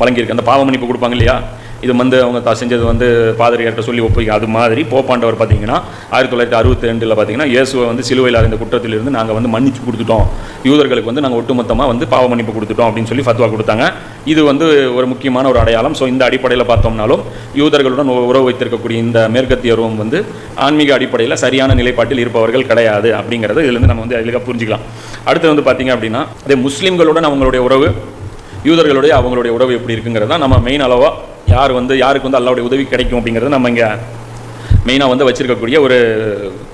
[SPEAKER 1] வழங்கியிருக்கு. அந்த பாவ மன்னிப்பு கொடுப்பாங்க இல்லையா? இது வந்து அவங்க செஞ்சது வந்து பாதிரியார்கிட்ட சொல்லி ஒப்புவிக்க. அது மாதிரி போப்பாண்டவர் பார்த்தீங்கன்னா ஆயிரத்தி தொள்ளாயிரத்தி அறுபத்தி ரெண்டில் பார்த்தீங்கன்னா இயேசுவை வந்து சிலுவையில் அறிந்த குற்றத்திலிருந்து நாங்கள் வந்து மன்னிச்சு கொடுத்துட்டோம். யூதர்களுக்கு வந்து நாங்கள் ஒட்டுமொத்தமாக வந்து பாவ மன்னிப்பு கொடுத்துட்டோம் அப்படின்னு சொல்லி ஃபத்வா கொடுத்தாங்க. இது வந்து ஒரு முக்கியமான ஒரு அடையாளம். ஸோ இந்த அடிப்படையில் பார்த்தோம்னாலும் யூதர்களுடன் உறவு வைத்திருக்கக்கூடிய இந்த மேற்கத்திய வந்து ஆன்மீக அடிப்படையில் சரியான நிலைப்பாட்டில் இருப்பவர்கள் கிடையாது அப்படிங்கிறது இதுலேருந்து நம்ம வந்து அதில் புரிஞ்சுக்கலாம். அடுத்து வந்து பார்த்தீங்க அப்படின்னா அதே முஸ்லீம்களுடன் அவங்களுடைய உறவு யூதர்களுடைய அவங்களுடைய உறவு எப்படி இருக்குங்கிறது தான் நம்ம மெயின் அளவாக யார் வந்து யாருக்கு வந்து அல்லாவுடைய உதவி கிடைக்கும் அப்படிங்கிறது நம்ம இங்கே மெயினாக வந்து வச்சுருக்கக்கூடிய ஒரு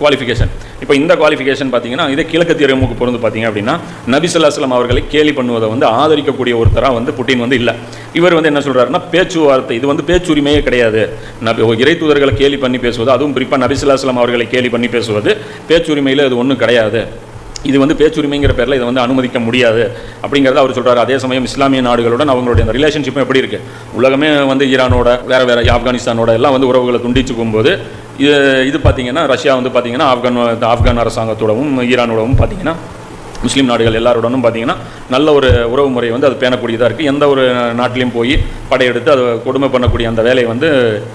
[SPEAKER 1] குவாலிஃபிகேஷன் இப்போ இந்த குவாலிஃபிகேஷன் பார்த்தீங்கன்னா இதே கிழக்கு தீரமுக்கு பொருந்து பார்த்தீங்க அப்படின்னா நபிசுல்லாஸ்லாம் அவர்களை கேலி பண்ணுவதை வந்து ஆதரிக்கக்கூடிய ஒருத்தராக வந்து புட்டின் வந்து இல்லை. இவர் வந்து என்ன சொல்கிறாருன்னா பேச்சுவார்த்தை இது வந்து பேச்சுரிமையே கிடையாது. நபி இறை தூதர்களை கேலி பண்ணி பேசுவது அதுவும் குறிப்பாக நபிசுல்லாஸ்லாம் அவர்களை கேலி பண்ணி பேசுவது பேச்சுரிமையில் இது ஒன்றும் கிடையாது. இது வந்து பேச்சுரிமைங்கிற பேரில் இதை வந்து அனுமதிக்க முடியாது அப்படிங்கிறத அவர் சொல்கிறார் அதே சமயம் இஸ்லாமிய நாடுகளுடன் அவங்களுடைய அந்த ரிலேஷன்ஷிப்பும் எப்படி இருக்குது உலகமே வந்து ஈரானோட வேறு வேறு ஆப்கானிஸ்தானோட எல்லாம் வந்து உறவுகளை துண்டிச்சுக்கும் போது இது இது பார்த்தீங்கன்னா ரஷ்யா வந்து பார்த்திங்கன்னா ஆப்கான் ஆப்கான் அரசாங்கத்தோடவும் ஈரானோடவும் பார்த்தீங்கன்னா முஸ்லீம் நாடுகள் எல்லாரோடனும் பார்த்தீங்கன்னா நல்ல ஒரு உறவு முறை வந்து அது பேணக்கூடியதாக இருக்குது எந்த ஒரு நாட்டிலையும் போய் படையெடுத்து அதை கொடுமை பண்ணக்கூடிய அந்த வேலையை வந்து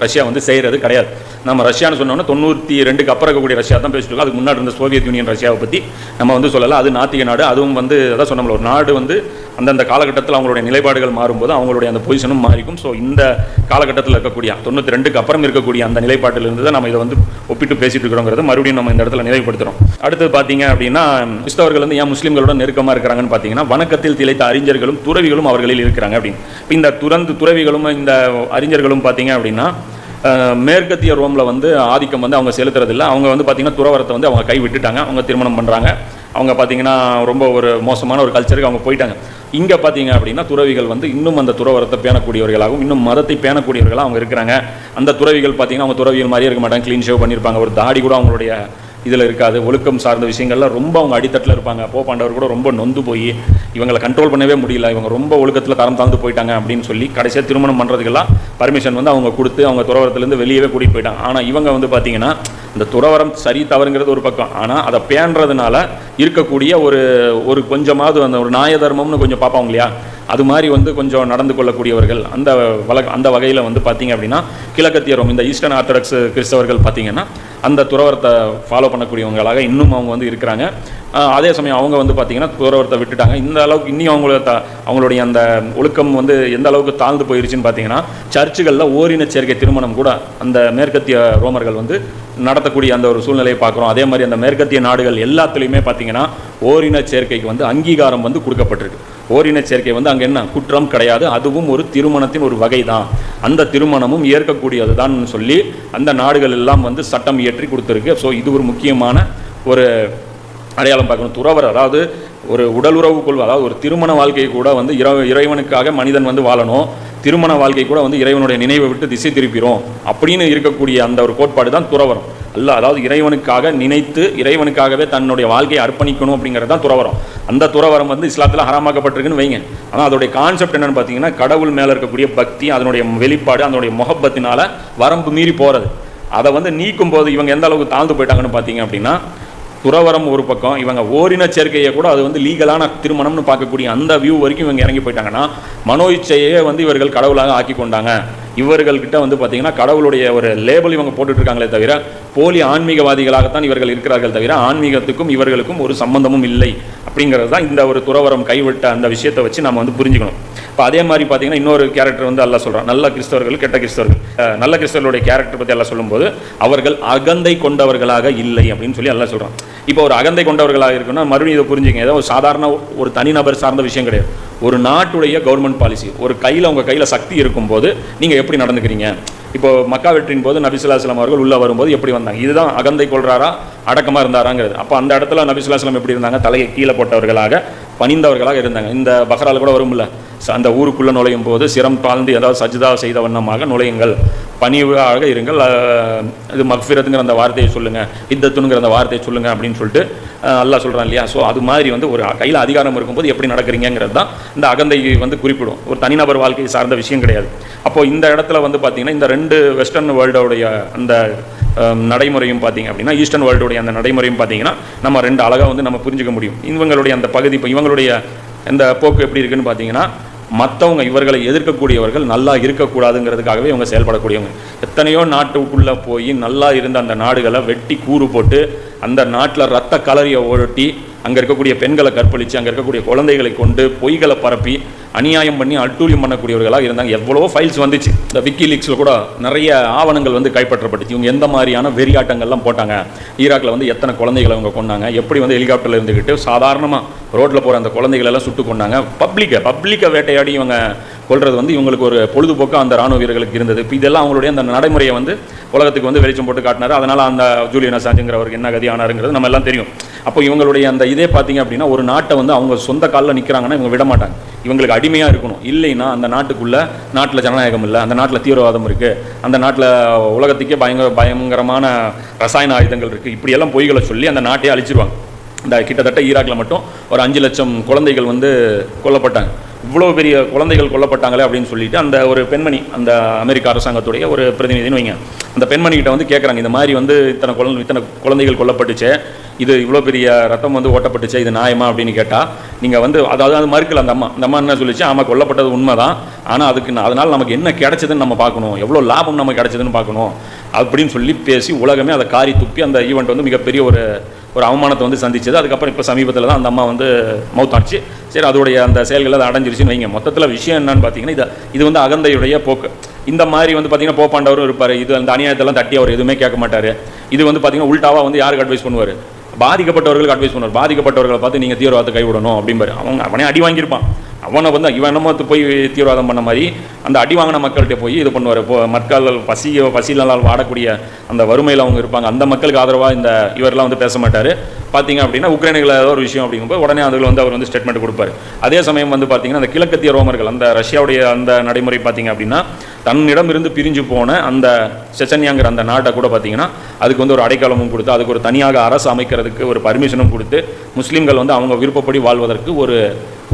[SPEAKER 1] ரஷ்யா வந்து செய்கிறது கிடையாது. நம்ம ரஷ்யான்னு சொன்னோன்னா தொண்ணூற்றி ரெண்டுக்கு அப்புறம் இருக்கக்கூடிய ரஷ்யா தான் பேசிட்டு இருக்கோம். அதுக்கு முன்னாடி இருந்த சோவியத் யூனியன் ரஷ்யாவை பற்றி நம்ம வந்து சொல்லலாம் அது நாத்திக நாடு. அதுவும் வந்து அதான் சொன்னோம்ல ஒரு நாடு வந்து அந்தந்த காலகட்டத்தில் அவங்களுடைய நிலைப்பாடுகள் மாறும்போது அவங்களுடைய அந்த பொசிஷனும் மாறிக்கும். ஸோ இந்த காலகட்டத்தில் இருக்கக்கூடிய தொண்ணூற்றி ரெண்டுக்கு அப்புறம் இருக்கக்கூடிய அந்த நிலைப்பாட்டிலிருந்து தான் நம்ம இதை வந்து ஒப்பிட்டு பேசிட்டு இருக்கிறோங்கிறது மறுபடியும் நம்ம இந்த இடத்துல நினைவுபடுத்துகிறோம் அடுத்து பார்த்தீங்க அப்படின்னா கிறிஸ்தவர்கள் வந்து ஏன் முஸ்லீம்களோட நெருக்கமாக இருக்கிறாங்கன்னு பார்த்தீங்கன்னா வணக்கத்தில் திளைத்த அறிஞர்களும் துறவிகளும் அவர்களில் இருக்கிறாங்க அப்படின்னு. இப்போ இந்த துறந்து துறவிகளும் இந்த அறிஞர்களும் பார்த்தீங்க அப்படின்னா மேற்கத்திய ரோமில் வந்து ஆதிக்கம் வந்து அவங்க செலுத்துறதில்ல. அவங்க வந்து பார்த்தீங்கன்னா துறவரத்தை வந்து அவங்க கை விட்டுட்டாங்க அவங்க திருமணம் பண்ணுறாங்க அவங்க பார்த்தீங்கன்னா ரொம்ப ஒரு மோசமான ஒரு கல்ச்சருக்கு அவங்க போயிட்டாங்க. இங்கே பார்த்தீங்க அப்படின்னா துறவிகள் வந்து இன்னும் அந்த துறவரத்தை பேணக்கூடியவர்களாகவும் இன்னும் மதத்தை பேணக்கூடியவர்களாக அவங்க இருக்கிறாங்க. அந்த துறவிகள் பார்த்தீங்கன்னா அவங்க துறவிகள் மாதிரியே இருக்க மாட்டாங்க. க்ளீன் ஷேவ் பண்ணியிருப்பாங்க. ஒரு தாடி கூட அவங்களுடைய இதில் இருக்காது. ஒழுக்கம் சார்ந்த விஷயங்கள்லாம் ரொம்ப அவங்க அடித்தட்டில் இருப்பாங்க. போப்பாண்டவர் கூட ரொம்ப நொந்து போய் இவங்களை கண்ட்ரோல் பண்ணவே முடியல. இவங்க ரொம்ப ஒழுக்கத்தில் தரம் தாழ்ந்து போயிட்டாங்க அப்படின்னு சொல்லி கடைசியாக திருமணம் பண்ணுறதுக்கெல்லாம் பர்மிஷன் வந்து அவங்க கொடுத்து அவங்க துறவரத்துலேருந்து வெளியவே கூட்டிகிட்டு போயிட்டாங்க. ஆனால் இவங்க வந்து பார்த்தீங்கன்னா இந்த துறவரம் சரி தவறுங்கிறது ஒரு பக்கம். ஆனால் அதை பேன்றதுனால இருக்கக்கூடிய ஒரு ஒரு கொஞ்சமாவது அந்த ஒரு நாய தர்மம்னு கொஞ்சம் பார்ப்பாங்க இல்லையா? அது மாதிரி வந்து கொஞ்சம் நடந்து கொள்ளக்கூடியவர்கள். அந்த வழ அந்த வகையில் வந்து பார்த்தீங்க அப்படின்னா கிழக்கத்திய ரோம் இந்த ஈஸ்டர்ன் ஆர்த்தடாக்ஸ் கிறிஸ்தவர்கள் பார்த்தீங்கன்னா அந்த துறவரத்தை ஃபாலோ பண்ணக்கூடியவங்களாக இன்னும் அவங்க வந்து இருக்கிறாங்க. அதே சமயம் அவங்க வந்து பார்த்திங்கன்னா துறவரத்தை விட்டுட்டாங்க. இந்த அளவுக்கு இன்னும் அவங்கள த அவங்களுடைய அந்த ஒழுக்கம் வந்து எந்த அளவுக்கு தாழ்ந்து போயிருச்சுன்னு பார்த்தீங்கன்னா சர்ச்சுகளில் ஓரின சேர்க்கை திருமணம் கூட அந்த மேற்கத்திய ரோமர்கள் வந்து நடத்தக்கூடிய அந்த ஒரு சூழ்நிலையை பார்க்குறோம். அதே மாதிரி அந்த மேற்கத்திய நாடுகள் எல்லாத்துலேயுமே பார்த்தீங்கன்னா ஓரின சேர்க்கைக்கு வந்து அங்கீகாரம் வந்து கொடுக்கப்பட்டிருக்கு. ஓரின சேர்க்கை வந்து அங்கே என்ன? குற்றம் கிடையாது. அதுவும் ஒரு திருமணத்தின் ஒரு வகை தான் அந்த திருமணமும் ஏற்கக்கூடியது தான் சொல்லி அந்த நாடுகள் எல்லாம் வந்து சட்டம் இயற்றி கொடுத்துருக்கு. ஸோ இது ஒரு முக்கியமான ஒரு அடையாளம் பார்க்கணும். துறவர் அதாவது ஒரு உடலுறவு கொள்வது அதாவது ஒரு திருமண வாழ்க்கை கூட வந்து இறை இறைவனுக்காக மனிதன் வந்து வாழணும். திருமண வாழ்க்கை கூட வந்து இறைவனுடைய நினைவை விட்டு திசை திருப்பிடும் அப்படின்னு இருக்கக்கூடிய அந்த ஒரு கோட்பாடு தான் துறவரம் அல்ல அதாவது இறைவனுக்காக நினைத்து இறைவனுக்காகவே தன்னுடைய வாழ்க்கையை அர்ப்பணிக்கணும் அப்படிங்கிறது தான் துறவரம் அந்த துறவரம் வந்து இஸ்லாத்தில் ஹராமாக்கப்பட்டிருக்குன்னு வைங்க. ஆனால் அதோடைய கான்செப்ட் என்னென்னு பார்த்தீங்கன்னா கடவுள் மேலே இருக்கக்கூடிய பக்தி அதனுடைய வெளிப்பாடு அதனுடைய முகப்பத்தினால வரம்பு மீறி போகிறது அதை வந்து நீக்கும் போது இவங்க எந்த அளவுக்கு தாழ்ந்து போயிட்டாங்கன்னு பார்த்தீங்க அப்படின்னா துறவரம் ஒரு பக்கம் இவங்க ஓரின சேர்க்கையை கூட அது வந்து லீகலான திருமணம்னு பார்க்கக்கூடிய அந்த வியூ வரைக்கும் இவங்க இறங்கி போயிட்டாங்கன்னா மனோ இச்சையே வந்து இவர்கள் கடவுளாக ஆக்கி கொண்டாங்க. இவர்கள்கிட்ட வந்து பார்த்தீங்கன்னா கடவுளுடைய ஒரு லேபிள் இவங்க போட்டுட்ருக்காங்களே தவிர போலி ஆன்மீகவாதிகளாகத்தான் இவர்கள் இருக்கிறார்கள் தவிர ஆன்மீகத்துக்கும் இவர்களுக்கும் ஒரு சம்பந்தமும் இல்லை. அப்படிங்கிறது தான் இந்த ஒரு துறவரம் கைவிட்ட அந்த விஷயத்தை வச்சு நம்ம வந்து புரிஞ்சுக்கணும். இப்போ அதே மாதிரி பார்த்தீங்கன்னா இன்னொரு கேரக்டர் வந்து அல்லாஹ் சொல்கிறான் நல்ல கிறிஸ்தவர்கள் கெட்ட கிறிஸ்தவர்கள். நல்ல கிறிஸ்தவர்களுடைய கேரக்டர் பற்றி எல்லாம் சொல்லும்போது அவர்கள் அகந்தை கொண்டவர்களாக இல்லை அப்படின்னு சொல்லி எல்லாம் சொல்கிறான் இப்போ ஒரு அகந்தை கொண்டவர்களாக இருக்குன்னா மறுபடியும் இதை புரிஞ்சுங்க. ஏதோ ஒரு சாதாரண ஒரு தனிநபர் சார்ந்த விஷயம் கிடையாது. ஒரு நாட்டுடைய கவர்மெண்ட் பாலிசி ஒரு கையில் உங்கள் கையில் சக்தி இருக்கும்போது நீங்கள் எப்படி நடந்துக்கிறீங்க? இப்போ மக்கா வெற்றின் போது நபிசுல்லாஸ்லாம் அவர்கள் உள்ளே வரும்போது எப்படி வந்தாங்க? இதுதான் அகந்தை கொள்றாரா அடக்கமாக இருந்தாராங்கிறது. அப்போ அந்த இடத்துல நபிசுல்லாஸ்லாம் எப்படி இருந்தாங்க? தலையை கீழே போட்டவர்களாக பணிந்தவர்களாக இருந்தாங்க. இந்த பஹ்ரால் கூட வரும்ல. ச- அந்த ஊருக்குள்ளே நுழையும் போது சிரம் தாழ்ந்து ஏதாவது சஜிதா செய்த வண்ணமாக நுழையுங்கள். பணிவாக இருங்கள். இது மக்ஃபிரத்துங்கிற அந்த வார்த்தையை சொல்லுங்கள் இத்தத்துங்கிற அந்த வார்த்தையை சொல்லுங்கள் அப்படின்னு சொல்லிட்டு அஹ், அல்லாஹ் சொல்கிறான் இல்லையா? ஸோ அது மாதிரி வந்து ஒரு கையில் அதிகாரம் இருக்கும்போது எப்படி நடக்கிறீங்கிறது தான் இந்த அகந்தை வந்து குறிப்பிடும். ஒரு தனிநபர் வாழ்க்கையை சார்ந்த விஷயம் கிடையாது. அப்போ இந்த இடத்துல வந்து பார்த்தீங்கன்னா இந்த ரெண்டு வெஸ்டர்ன் வேர்ல்டோடைய அந்த Um, நடைமுறையும் பார்த்தீங்க அப்படின்னா ஈஸ்டர்ன் வேர்ல்டுடைய அந்த நடைமுறையும் பார்த்தீங்கன்னா நம்ம ரெண்டு அழகாக வந்து நம்ம புரிஞ்சுக்க முடியும். இவங்களுடைய அந்த பகுதி இப்போ இவங்களுடைய இந்த போக்கு எப்படி இருக்குன்னு பார்த்தீங்கன்னா மற்றவங்க இவர்களை எதிர்க்கக்கூடியவர்கள் நல்லா இருக்கக்கூடாதுங்கிறதுக்காகவே இவங்க செயல்படக்கூடியவங்க. எத்தனையோ நாட்டுக்குள்ளே போய் நல்லா இருந்த அந்த நாடுகளை வெட்டி கூறு போட்டு அந்த நாட்டில் ரத்த கலரியை ஓட்டி அங்கே இருக்கக்கூடிய பெண்களை கற்பழித்து அங்கே இருக்கக்கூடிய குழந்தைகளை கொண்டு பொய்களை பரப்பி அநியாயம் பண்ணி அட்டூழியம் பண்ணக்கூடியவர்களாக இருந்தாங்க. எவ்வளவோ ஃபைல்ஸ் வந்துச்சு. இந்த விக்கி லீக்ஸில் கூட நிறைய ஆவணங்கள் வந்து கைப்பற்றப்பட்டுச்சு. இவங்க எந்த மாதிரியான வெறியாட்டங்கள்லாம் போட்டாங்க? ஈராக்கில் வந்து எத்தனை குழந்தைகளை அவங்க கொண்டாங்க எப்படி வந்து ஹெலிகாப்டரில் இருந்துக்கிட்டு சாதாரணமாக ரோட்டில் போகிற அந்த குழந்தைகளெல்லாம் சுட்டு கொண்டாங்க பப்ளிக்கை பப்ளிக்கை வேட்டையாடி இவங்க கொள்வது வந்து இவங்களுக்கு ஒரு பொழுதுபோக்காக அந்த ராணுவ வீரர்களுக்கு இருந்தது. இப்போ இதெல்லாம் அவங்களுடைய அந்த நடைமுறையை வந்து உலகத்துக்கு வந்து வெளிச்சம் போட்டு காட்டினார். அதனால் அந்த ஜூலியன் அசாஞ்சுங்கிறவருக்கு என்ன கதி ஆனாருங்கிறது நம்ம எல்லாம் தெரியும். அப்போ இவங்களுடைய அந்த இதே பார்த்தீங்க அப்படின்னா ஒரு நாட்டை வந்து அவங்க சொந்த காலில் நிற்கிறாங்கன்னா இவங்க விட மாட்டாங்க இவங்களுக்கு அடிமையாக இருக்கணும். இல்லைன்னா அந்த நாட்டுக்குள்ளே நாட்டில் ஜனநாயகம் இல்லை அந்த நாட்டில் தீவிரவாதம் இருக்குது அந்த நாட்டில் உலகத்துக்கே பயங்கர பயங்கரமான ரசாயன ஆயுதங்கள் இருக்குது இப்படியெல்லாம் பொய்களை சொல்லி அந்த நாட்டையே அழிச்சிருவாங்க. இந்த கிட்டத்தட்ட ஈராக்கில் மட்டும் ஒரு அஞ்சு லட்சம் குழந்தைகள் வந்து கொல்லப்பட்டாங்க. இவ்வளோ பெரிய குழந்தைகள் கொல்லப்பட்டாங்களே அப்படின்னு சொல்லிட்டு அந்த ஒரு பெண்மணி அந்த அமெரிக்க அரசாங்கத்துடைய ஒரு பிரதிநிதின்னு வைங்க. அந்த பெண்மணிகிட்ட வந்து கேட்குறாங்க இந்த மாதிரி வந்து இத்தனை குழந்தை இத்தனை குழந்தைகள் கொல்லப்பட்டுச்சே. இது இவ்வளோ பெரிய ரத்தம் வந்து ஓட்டப்பட்டுச்சே. இது நியாயமா? அப்படின்னு கேட்டால் நீங்கள் வந்து அதாவது அது மறுக்கல அந்த அம்மா. அந்த அம்மா என்ன சொல்லிச்சு? ஆமாம் கொல்லப்பட்டது உண்மை தான் ஆனால் அதுக்கு அதனால் நமக்கு என்ன கிடைச்சதுன்னு நம்ம பார்க்கணும். எவ்வளோ லாபம் நமக்கு கிடைச்சதுன்னு பார்க்கணும். அப்படின்னு சொல்லி பேசி உலகமே அதை காரி துப்பி அந்த ஈவெண்ட் வந்து மிகப்பெரிய ஒரு ஒரு அவமானத்தை வந்து சந்திச்சது. அதுக்கப்புறம் இப்போ சமீபத்தில் தான் அந்த அம்மா வந்து மௌத்தாச்சு. சரி அதோடைய அந்த செயல்கள் அதை அடைஞ்சிருச்சுன்னு வைங்க. மொத்தத்தில் விஷயம் என்னன்னு பார்த்தீங்கன்னா இது இது வந்து அகந்தையுடைய போக்கு. இந்த மாதிரி வந்து பார்த்தீங்கன்னா போப்பாண்டவரும் இருப்பார். இது அந்த அநியாயத்தெல்லாம் தட்டி அவர் எதுவுமே கேட்க மாட்டார். இது வந்து பார்த்தீங்கன்னா உள்டாவாக வந்து யாருக்கு அட்வைஸ் பண்ணுவார்? பாதிக்கப்பட்டவர்களுக்கு அட்வைஸ் பண்ணுவார். பாதிக்கப்பட்டவர்களை பார்த்து நீங்கள் தீவிரவாதத்தை கைவிடணும் அப்படிம்பாரு. அவங்க அவனே அடி வாங்கியிருப்பான். அவனை வந்து இவன் என்னமோ போய் தீவிரவாதம் பண்ண மாதிரி அந்த அடி வாங்கின மக்கள்கிட்ட போய் இது பண்ணுவார். இப்போ மக்கள் பசி பசியினால் வாடக்கூடிய அந்த வறுமையில் அவங்க இருப்பாங்க. அந்த மக்களுக்கு ஆதரவாக இந்த இவரெல்லாம் வந்து பேச மாட்டார். பார்த்தீங்க அப்படின்னா உக்ரைனுக்குள்ள ஏதோ ஒரு விஷயம் அப்படிங்கும்போது உடனே அதில் வந்து அவர் வந்து ஸ்டேட்மெண்ட் கொடுப்பார். அதே சமயம் வந்து பார்த்தீங்கன்னா அந்த கிழக்கத்திய ரோமர்கள் அந்த ரஷ்யாவுடைய அந்த நடைமுறை பார்த்தீங்க அப்படின்னா தன்னிடம் இருந்து பிரிஞ்சு போன அந்த செச்சன்யாங்கிற அந்த நாட்டை கூட பார்த்தீங்கன்னா அதுக்கு வந்து ஒரு அடைக்காலமும் கொடுத்து அதுக்கு ஒரு தனியாக அரசு அமைக்கிறதுக்கு ஒரு பர்மிஷனும் கொடுத்து முஸ்லீம்கள் வந்து அவங்க விருப்பப்படி வாழ்வதற்கு ஒரு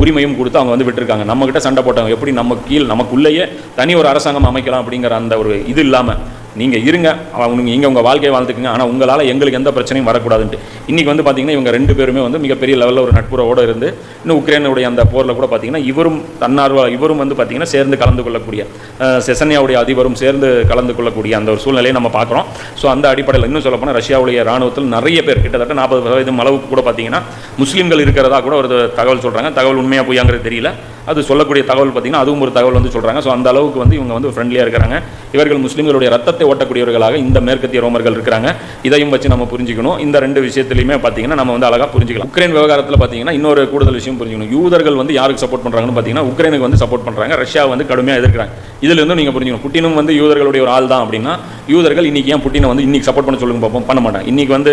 [SPEAKER 1] உரிமையும் கொடுத்து அவங்க வந்து விட்டுருக்காங்க. நம்மக்கிட்ட சண்டை போட்டவங்க எப்படி நம்ம கீழ் நமக்குள்ளேயே தனி ஒரு அரசாங்கம் அமைக்கலாம் அப்படிங்கிற அந்த ஒரு இது இல்லாமல் நீங்கள் இருங்க. அவங்க நீங்கள் உங்கள் வாழ்க்கையை வாழ்ந்துக்குங்க. ஆனால் உங்களால் எங்களுக்கு எந்த பிரச்சனையும் வரக்கூடாதுன்ட்டு. இன்றைக்கி வந்து பார்த்தீங்கன்னா இவங்க ரெண்டு பேருமே வந்து மிகப்பெரிய லெவலில் ஒரு நட்புறவோடு இருந்து இன்னும் உக்ரைனுடைய அந்த போரில் கூட பார்த்தீங்கன்னா இவரும் தன்னார்வ இவரும் வந்து பார்த்தீங்கன்னா சேர்ந்து கலந்து கொள்ளக்கூடிய செசன்யாவுடைய அதிபரும் சேர்ந்து கலந்து கொள்ளக்கூடிய அந்த ஒரு சூழ்நிலையை நம்ம பார்க்குறோம் ஸோ அந்த அடிப்படையில் இன்னும் சொல்லப்போனால் ரஷ்யாவுடைய ராணுவத்தில் நிறைய பேர் கிட்டத்தட்ட நாற்பது சதவீதம் அளவுக்கு கூட பார்த்தீங்கன்னா முஸ்லீம்கள் இருக்கிறதா கூட ஒரு தகவல் சொல்கிறாங்க தகவல் உண்மையாக பொய்யாங்கிறது தெரியல. அது சொல்லக்கூடிய தகவல் பார்த்தீங்கன்னா அதுவும் ஒரு தகவல் வந்து சொல்கிறாங்க ஸோ அந்த அளவுக்கு வந்து இவங்க வந்து ஃப்ரெண்ட்லியாக இருக்கிறாங்க. இவர்கள் முஸ்லீம்களுடைய ரத்தத்தை ஓட்டக்கூடியவர்களாக இந்த மேற்கத்திய ரோமர்கள் இருக்கிறாங்க. இதையும் வச்சு நம்ம புரிஞ்சுக்கணும். இந்த ரெண்டு விஷயத்துலையுமே பார்த்தீங்கன்னா நம்ம வந்து அழகாக புரிஞ்சுக்கலாம். உக்ரைன் விவகாரத்தில் பார்த்தீங்கன்னா இன்னொரு கூடுதல் விஷயம் புரிஞ்சுக்கணும். யூதர்கள் வந்து யாருக்கு சப்போர்ட் பண்ணுறாங்கன்னு பார்த்தீங்கன்னா உக்ரைனுக்கு வந்து சப்போர்ட் பண்ணுறாங்க ரஷ்யா வந்து கடுமையாக எதிர்க்கிறாங்க. இதுலேருந்து நீங்கள் புரிஞ்சுக்கணும். புட்டினும் வந்து யூதர்களுடைய ஒரு ஆள் தான் அப்படின்னா யூதர்கள் இன்றைக்கி ஏன் புட்டினை வந்து இன்றைக்கி சப்போர்ட் பண்ண சொல்லுங்க பார்ப்போம் பண்ண மாட்டாங்க. இன்றைக்கி வந்து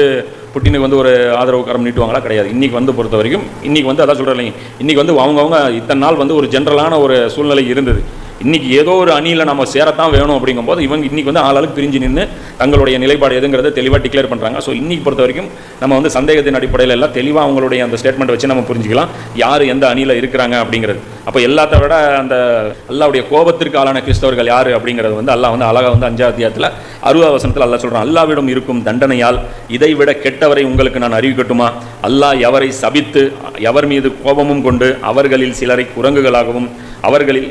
[SPEAKER 1] புட்டினுக்கு வந்து ஒரு ஆதரவு கரம் நீட்டுவாங்களா? கிடையாது. இன்றைக்கி வந்து பொறுத்த வரைக்கும் இன்றைக்கி வந்து அதான் சொல்கிறேன் இல்லைங்க. வந்து அவங்கவுங்க இத்தனை நாள் வந்து ஒரு ஜென்ரலான ஒரு சூழ்நிலை இருந்தது. இன்றைக்கி ஏதோ ஒரு அணியில் நம்ம சேரத்தான் வேணும் அப்படிங்கும்போது இவங்க இன்றைக்கி வந்து ஆளாளுக்கு பிரிஞ்சு நின்று தங்களுடைய நிலைப்பாடு எதுங்கிறத தெளிவாக டிக்ளேர் பண்ணுறாங்க ஸோ இன்றைக்கி பொறுத்த வரைக்கும் நம்ம வந்து சந்தேகத்தின் அடிப்படையில் எல்லாம் தெளிவாக அவங்களுடைய அந்த ஸ்டேட்மெண்ட் வச்சு நம்ம புரிஞ்சுக்கலாம். யார் எந்த அணியில் இருக்கிறாங்க அப்படிங்கிறது. அப்போ எல்லாத்த விட அந்த அல்லாவுடைய கோபத்திற்கு ஆளான கிறிஸ்தவர்கள் யார் அப்படிங்கிறது வந்து அல்லாஹ் வந்து அழகாக வந்து அஞ்சாவது அத்தியாயத்தில் அறுபது வசனத்தில் அல்லாஹ் சொல்கிறான் அல்லாவிடம் இருக்கும் தண்டனையால் இதைவிட கெட்டவரை உங்களுக்கு நான் அறிவிக்கட்டுமா அல்லாஹ் எவரை சபித்து எவர் மீது கோபமும் கொண்டு அவர்களில் சிலரை குரங்குகளாகவும் அவர்களில்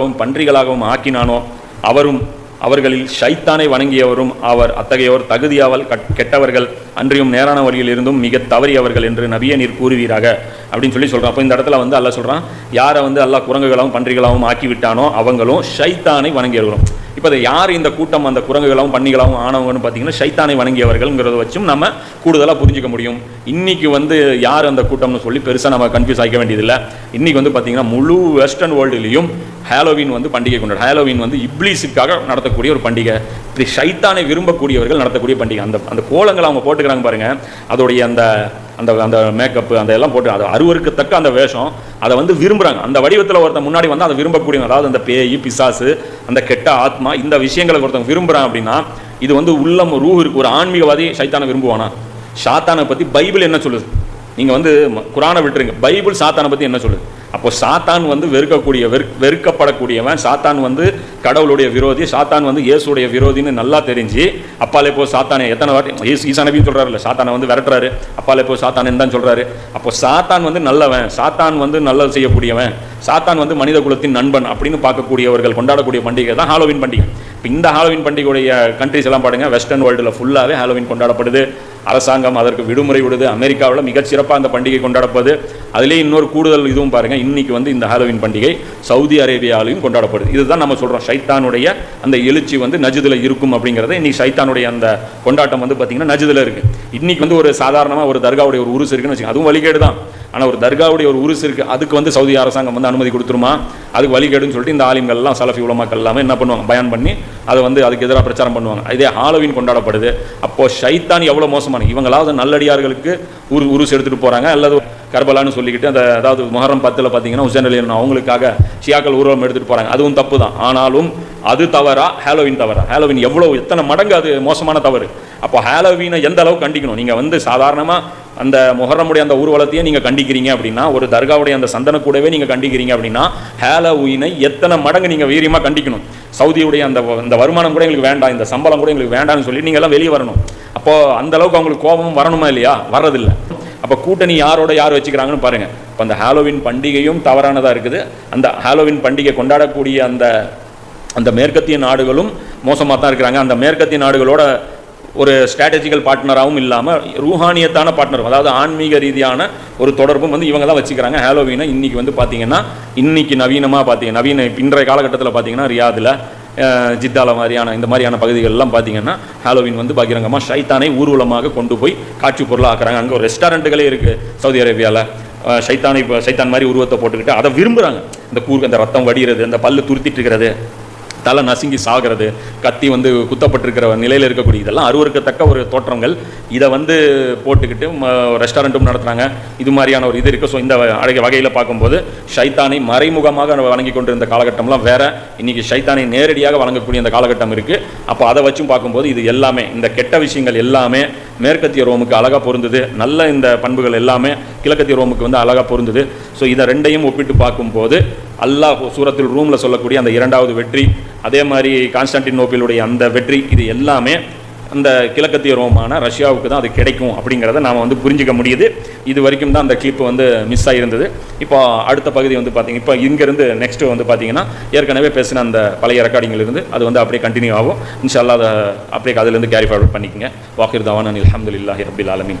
[SPEAKER 1] மிருகங்களாகவும் பன்றிகளாகவும் ஆக்கினானோ அவரும் அவர்களில் ஷைத்தானை வணங்கியவரும் அவர். அத்தகையோர் தகுதியாவல் கட்- கெட்டவர்கள் அன்றியும் நேரான வழியில் இருந்தும் மிக தவறியவர்கள் என்று நபிய நீர் கூறுவீராக. அப்படின்னு சொல்லி சொல்கிறான் அப்போ இந்த இடத்துல வந்து அல்ல சொல்கிறான் யாரை வந்து எல்லா குரங்குகளாகவும் பன்றிகளாகவும் ஆக்கி விட்டானோ அவங்களும் ஷைத்தானை வணங்கியவர்களும். இப்போ அதை யார் இந்த கூட்டம் அந்த குரங்குகளாகவும் பன்னிகளாகவும் ஆனவங்கன்னு பார்த்தீங்கன்னா ஷைத்தானை வணங்கியவர்கள்ங்கிறத வச்சும் நம்ம கூடுதலாக புரிஞ்சுக்க முடியும். இன்றைக்கி வந்து யார் அந்த கூட்டம்னு சொல்லி பெருசாக நம்ம கன்ஃபியூஸ் ஆகிக்க வேண்டியதில்லை. இன்றைக்கி வந்து பார்த்திங்கன்னா முழு வெஸ்டர்ன் வேர்ல்டுலேயும் ஹாலோவின் வந்து பண்டிகை கொண்டாடு ஹாலோவின் வந்து இப்ளீஸுக்காக நடத்தக்கூடிய ஒரு பண்டிகை. இப்படி ஷைத்தானை விரும்பக்கூடியவர்கள் நடத்தக்கூடிய பண்டிகை. அந்த அந்த கோலங்கள் அவங்க போட்டுக்கிறாங்க பாருங்கள் அதோடைய அந்த அந்த அந்த மேக்கப்பு அந்த எல்லாம் போட்டு அது அருவருக்கத்தக்க அந்த வேஷம். அதை வந்து விரும்புகிறாங்க அந்த வடிவத்தில் ஒருத்தன் முன்னாடி வந்து அதை விரும்பக்கூடியவங்க அதாவது அந்த பேய் பிசாசு அந்த கெட்ட ஆத்மா இந்த விஷயங்களை ஒருத்தன் விரும்புகிறான் அப்படின்னா இது வந்து உள்ளம் ரூ இருக்கு. ஒரு ஆன்மீகவாதி சைத்தானை விரும்புவானா? சாத்தானை பற்றி பைபிள் என்ன சொல்லுது? நீங்கள் வந்து ம- குரானை விட்டுருங்க. பைபிள் சாத்தானை பற்றி என்ன சொல்லுது? அப்போ சாத்தான் வந்து வெறுக்கக்கூடிய வெறு வெறுக்கப்படக்கூடியவன். சாத்தான் வந்து கடவுளுடைய விரோதி. சாத்தான் வந்து இயேசுடைய விரோதின்னு நல்லா தெரிஞ்சு அப்பாலே போ சாத்தானே எத்தனை வாட்டி ஈஸ் ஈசா நபின்னு சொல்கிறாருல்ல சாத்தானை வந்து விரட்டுறாரு. அப்பாலே போ சாத்தானேன்னு தான் சொல்கிறாரு அப்போ சாத்தான் வந்து நல்லவன். சாத்தான் வந்து நல்லது செய்யக்கூடியவன். சாத்தான் வந்து மனித குலத்தின் நண்பன் அப்படின்னு பார்க்கக்கூடியவர்கள் கொண்டாடக்கூடிய பண்டிகை தான் ஹாலோவின் பண்டிகை. இப்போ இந்த ஹாலோவின் பண்டிகையுடைய கண்ட்ரிஸ் எல்லாம் பாருங்கள் வெஸ்டர்ன் வேர்ல்டில் ஃபுல்லாகவே ஹாலோவின் கொண்டாடப்படுது. அரசாங்கம் அதற்கு விடுமுறை விடுது. அமெரிக்காவில் மிகச்சிறப்பாக அந்த பண்டிகை கொண்டாடப்படுது. அதுலேயே இன்னொரு கூடுதல் இதுவும் பாருங்க இன்னைக்கு வந்து இந்த ஹாலோவின் பண்டிகை சவுதி அரேபியாவிலையும் கொண்டாடப்படுது. இதுதான் நம்ம சொல்கிறோம் ஷைத்தானுடைய அந்த எழுச்சி வந்து நஜுதில் இருக்கும் அப்படிங்கிறத இன்னைக்கு சைத்தானுடைய அந்த கொண்டாட்டம் வந்து பார்த்தீங்கன்னா நஜுதில் இருக்குது இன்னைக்கு வந்து ஒரு சாதாரணமாக ஒரு தர்காவுடைய ஒரு உருசு இருக்குன்னு வச்சுக்கோங்க அதுவும் வழிகேடு தான். ஆனால் ஒரு தர்காவுடைய ஒரு உருசு இருக்குது அதுக்கு வந்து சவுதி அரசாங்கம் வந்து அனுமதி கொடுத்துருமா? அதுக்கு வழிகேடுன்னு சொல்லிட்டு இந்த ஆலிம்கள்லாம் சலஃபி உலமாக்கள் எல்லாமே என்ன பண்ணுவாங்க? பயன் பண்ணி அதை வந்து அதுக்கு எதிராக பிரச்சாரம் பண்ணுவாங்க. இதே ஹாலோவின் கொண்டாடப்படுது. அப்போ ஷைத்தான் எவ்வளோ மோசமான. இவங்களாவது நல்லடியார்களுக்கு உரு உருசு எடுத்துகிட்டு போகிறாங்க அல்லது கர்பலான்னு சொல்லிக்கிட்டு அந்த அதாவது மொஹரம் பத்தில் பார்த்தீங்கன்னா உசேன் அலி அவங்களுக்காக ஷியாக்கள் ஊர்வலம் எடுத்துகிட்டு போகிறாங்க அதுவும் தப்பு தான் ஆனாலும் அது தவறா? ஹாலோவின் தவறா? ஹாலோவின் எவ்வளோ எத்தனை மடங்கு அது மோசமான தவறு? அப்போ ஹாலோவீனை எந்த அளவுக்கு கண்டிக்கணும்? நீங்கள் வந்து சாதாரணமாக அந்த முகரமுடைய அந்த ஊர்வலத்தையே நீங்கள் கண்டிக்கிறீங்க அப்படின்னா ஒரு தர்காவுடைய அந்த சந்தன கூடவே நீங்கள் கண்டிக்கிறீங்க அப்படின்னா ஹாலோவீனை எத்தனை மடங்கு நீங்கள் வீரியமாக கண்டிக்கணும்? சவுதியுடைய அந்த இந்த வருமானம் கூட எங்களுக்கு வேண்டாம் இந்த சம்பளம் கூட எங்களுக்கு வேண்டாம்னு சொல்லி நீங்க எல்லாம் வெளியே வரணும். அப்போது அந்த அளவுக்கு அவங்களுக்கு கோபம் வரணுமா இல்லையா? வர்றதில்லை. அப்போ கூட்டணி யாரோட யார் வச்சுக்கிறாங்கன்னு பாருங்கள் இப்போ அந்த ஹாலோவின் பண்டிகையும் தவறானதாக இருக்குது. அந்த ஹாலோவின் பண்டிகை கொண்டாடக்கூடிய அந்த அந்த மேற்கத்திய நாடுகளும் மோசமாக தான் இருக்கிறாங்க. அந்த மேற்கத்திய நாடுகளோட ஒரு ஸ்ட்ராட்டஜிக்கல் பார்ட்னராகவும் இல்லாமல் ரூஹானியத்தான பார்ட்னர் அதாவது ஆன்மீக ரீதியான ஒரு தொடர்பும் வந்து இவங்க தான் வச்சுக்கிறாங்க. ஹாலோவீனை இன்றைக்கி வந்து பார்த்தீங்கன்னா இன்றைக்கி நவீனமாக பார்த்தீங்க நவீன இன்றைய காலகட்டத்தில் பார்த்தீங்கன்னா ரியாதில் ஜித்தால மாதிரியான இந்த மாதிரியான பகுதிகளெலாம் பார்த்தீங்கன்னா ஹாலோவின் வந்து பகிரங்கமாக ஷைத்தானை ஊர்வலமாக கொண்டு போய் காட்சி பொருளாக ஆக்குறாங்க அங்கே ஒரு ரெஸ்டாரண்ட்டுகளே இருக்குது சவுதி அரேபியாவில் சைத்தானை இப்போ சைத்தான் மாதிரி உருவத்தை போட்டுக்கிட்டு அதை விரும்புகிறாங்க இந்த கூர் அந்த ரத்தம் வடிகிறது அந்த பல்லு துருத்திட்டு இருக்கிறது. தலை நசுங்கி சாகிறது கத்தி வந்து குத்தப்பட்டிருக்கிற நிலையில் இருக்கக்கூடிய இதெல்லாம் அருவருக்கத்தக்க ஒரு தோற்றங்கள். இதை வந்து போட்டுக்கிட்டு ரெஸ்டாரண்ட்டும் நடத்துகிறாங்க இது மாதிரியான ஒரு இது இருக்குது ஸோ இந்த அழகிய வகையில் பார்க்கும்போது ஷைத்தானை மறைமுகமாக வழங்கி கொண்டிருந்த காலகட்டம்லாம் வேற. இன்றைக்கி ஷைத்தானை நேரடியாக வழங்கக்கூடிய அந்த காலகட்டம் இருக்குது அப்போ அதை வச்சும் பார்க்கும்போது இது எல்லாமே இந்த கெட்ட விஷயங்கள் எல்லாமே மேற்கத்திய ரோமுக்கு அழகாக பொருந்தது. நல்ல இந்த பண்புகள் எல்லாமே கிழக்கத்திய ரோமுக்கு வந்து அழகாக பொருந்தது. ஸோ இதை ரெண்டையும் ஒப்பிட்டு பார்க்கும்போது அல்லாஹ் சூரத்தில் ரூமில் சொல்லக்கூடிய அந்த இரண்டாவது வெற்றி அதே மாதிரி கான்ஸ்டான்டினோப்பிளுடைய அந்த வெற்றி இது எல்லாமே அந்த கிழக்கத்திய ரோமான ரஷ்யாவுக்கு தான் அது கிடைக்கும் அப்படிங்கிறத நாம் வந்து புரிஞ்சிக்க முடியுது. இது வரைக்கும் தான் அந்த கிளிப்பு வந்து மிஸ் ஆகிருந்தது இப்போ அடுத்த பகுதி வந்து பார்த்திங்க இப்போ இங்கேருந்து நெக்ஸ்ட்டு வந்து பார்த்தீங்கன்னா ஏற்கனவே பேசின அந்த பழைய ரெக்கார்டிங்கிலிருந்து அது வந்து அப்படியே கண்டினியூ ஆகும். இன்ஷால்லா அதை அப்படியே அதிலேருந்து கேரி ஃபார்வர்ட் பண்ணிக்கங்க. வாக்கிர் தவான் அலமதுல்லாஹி ரபில் ஆலமின்.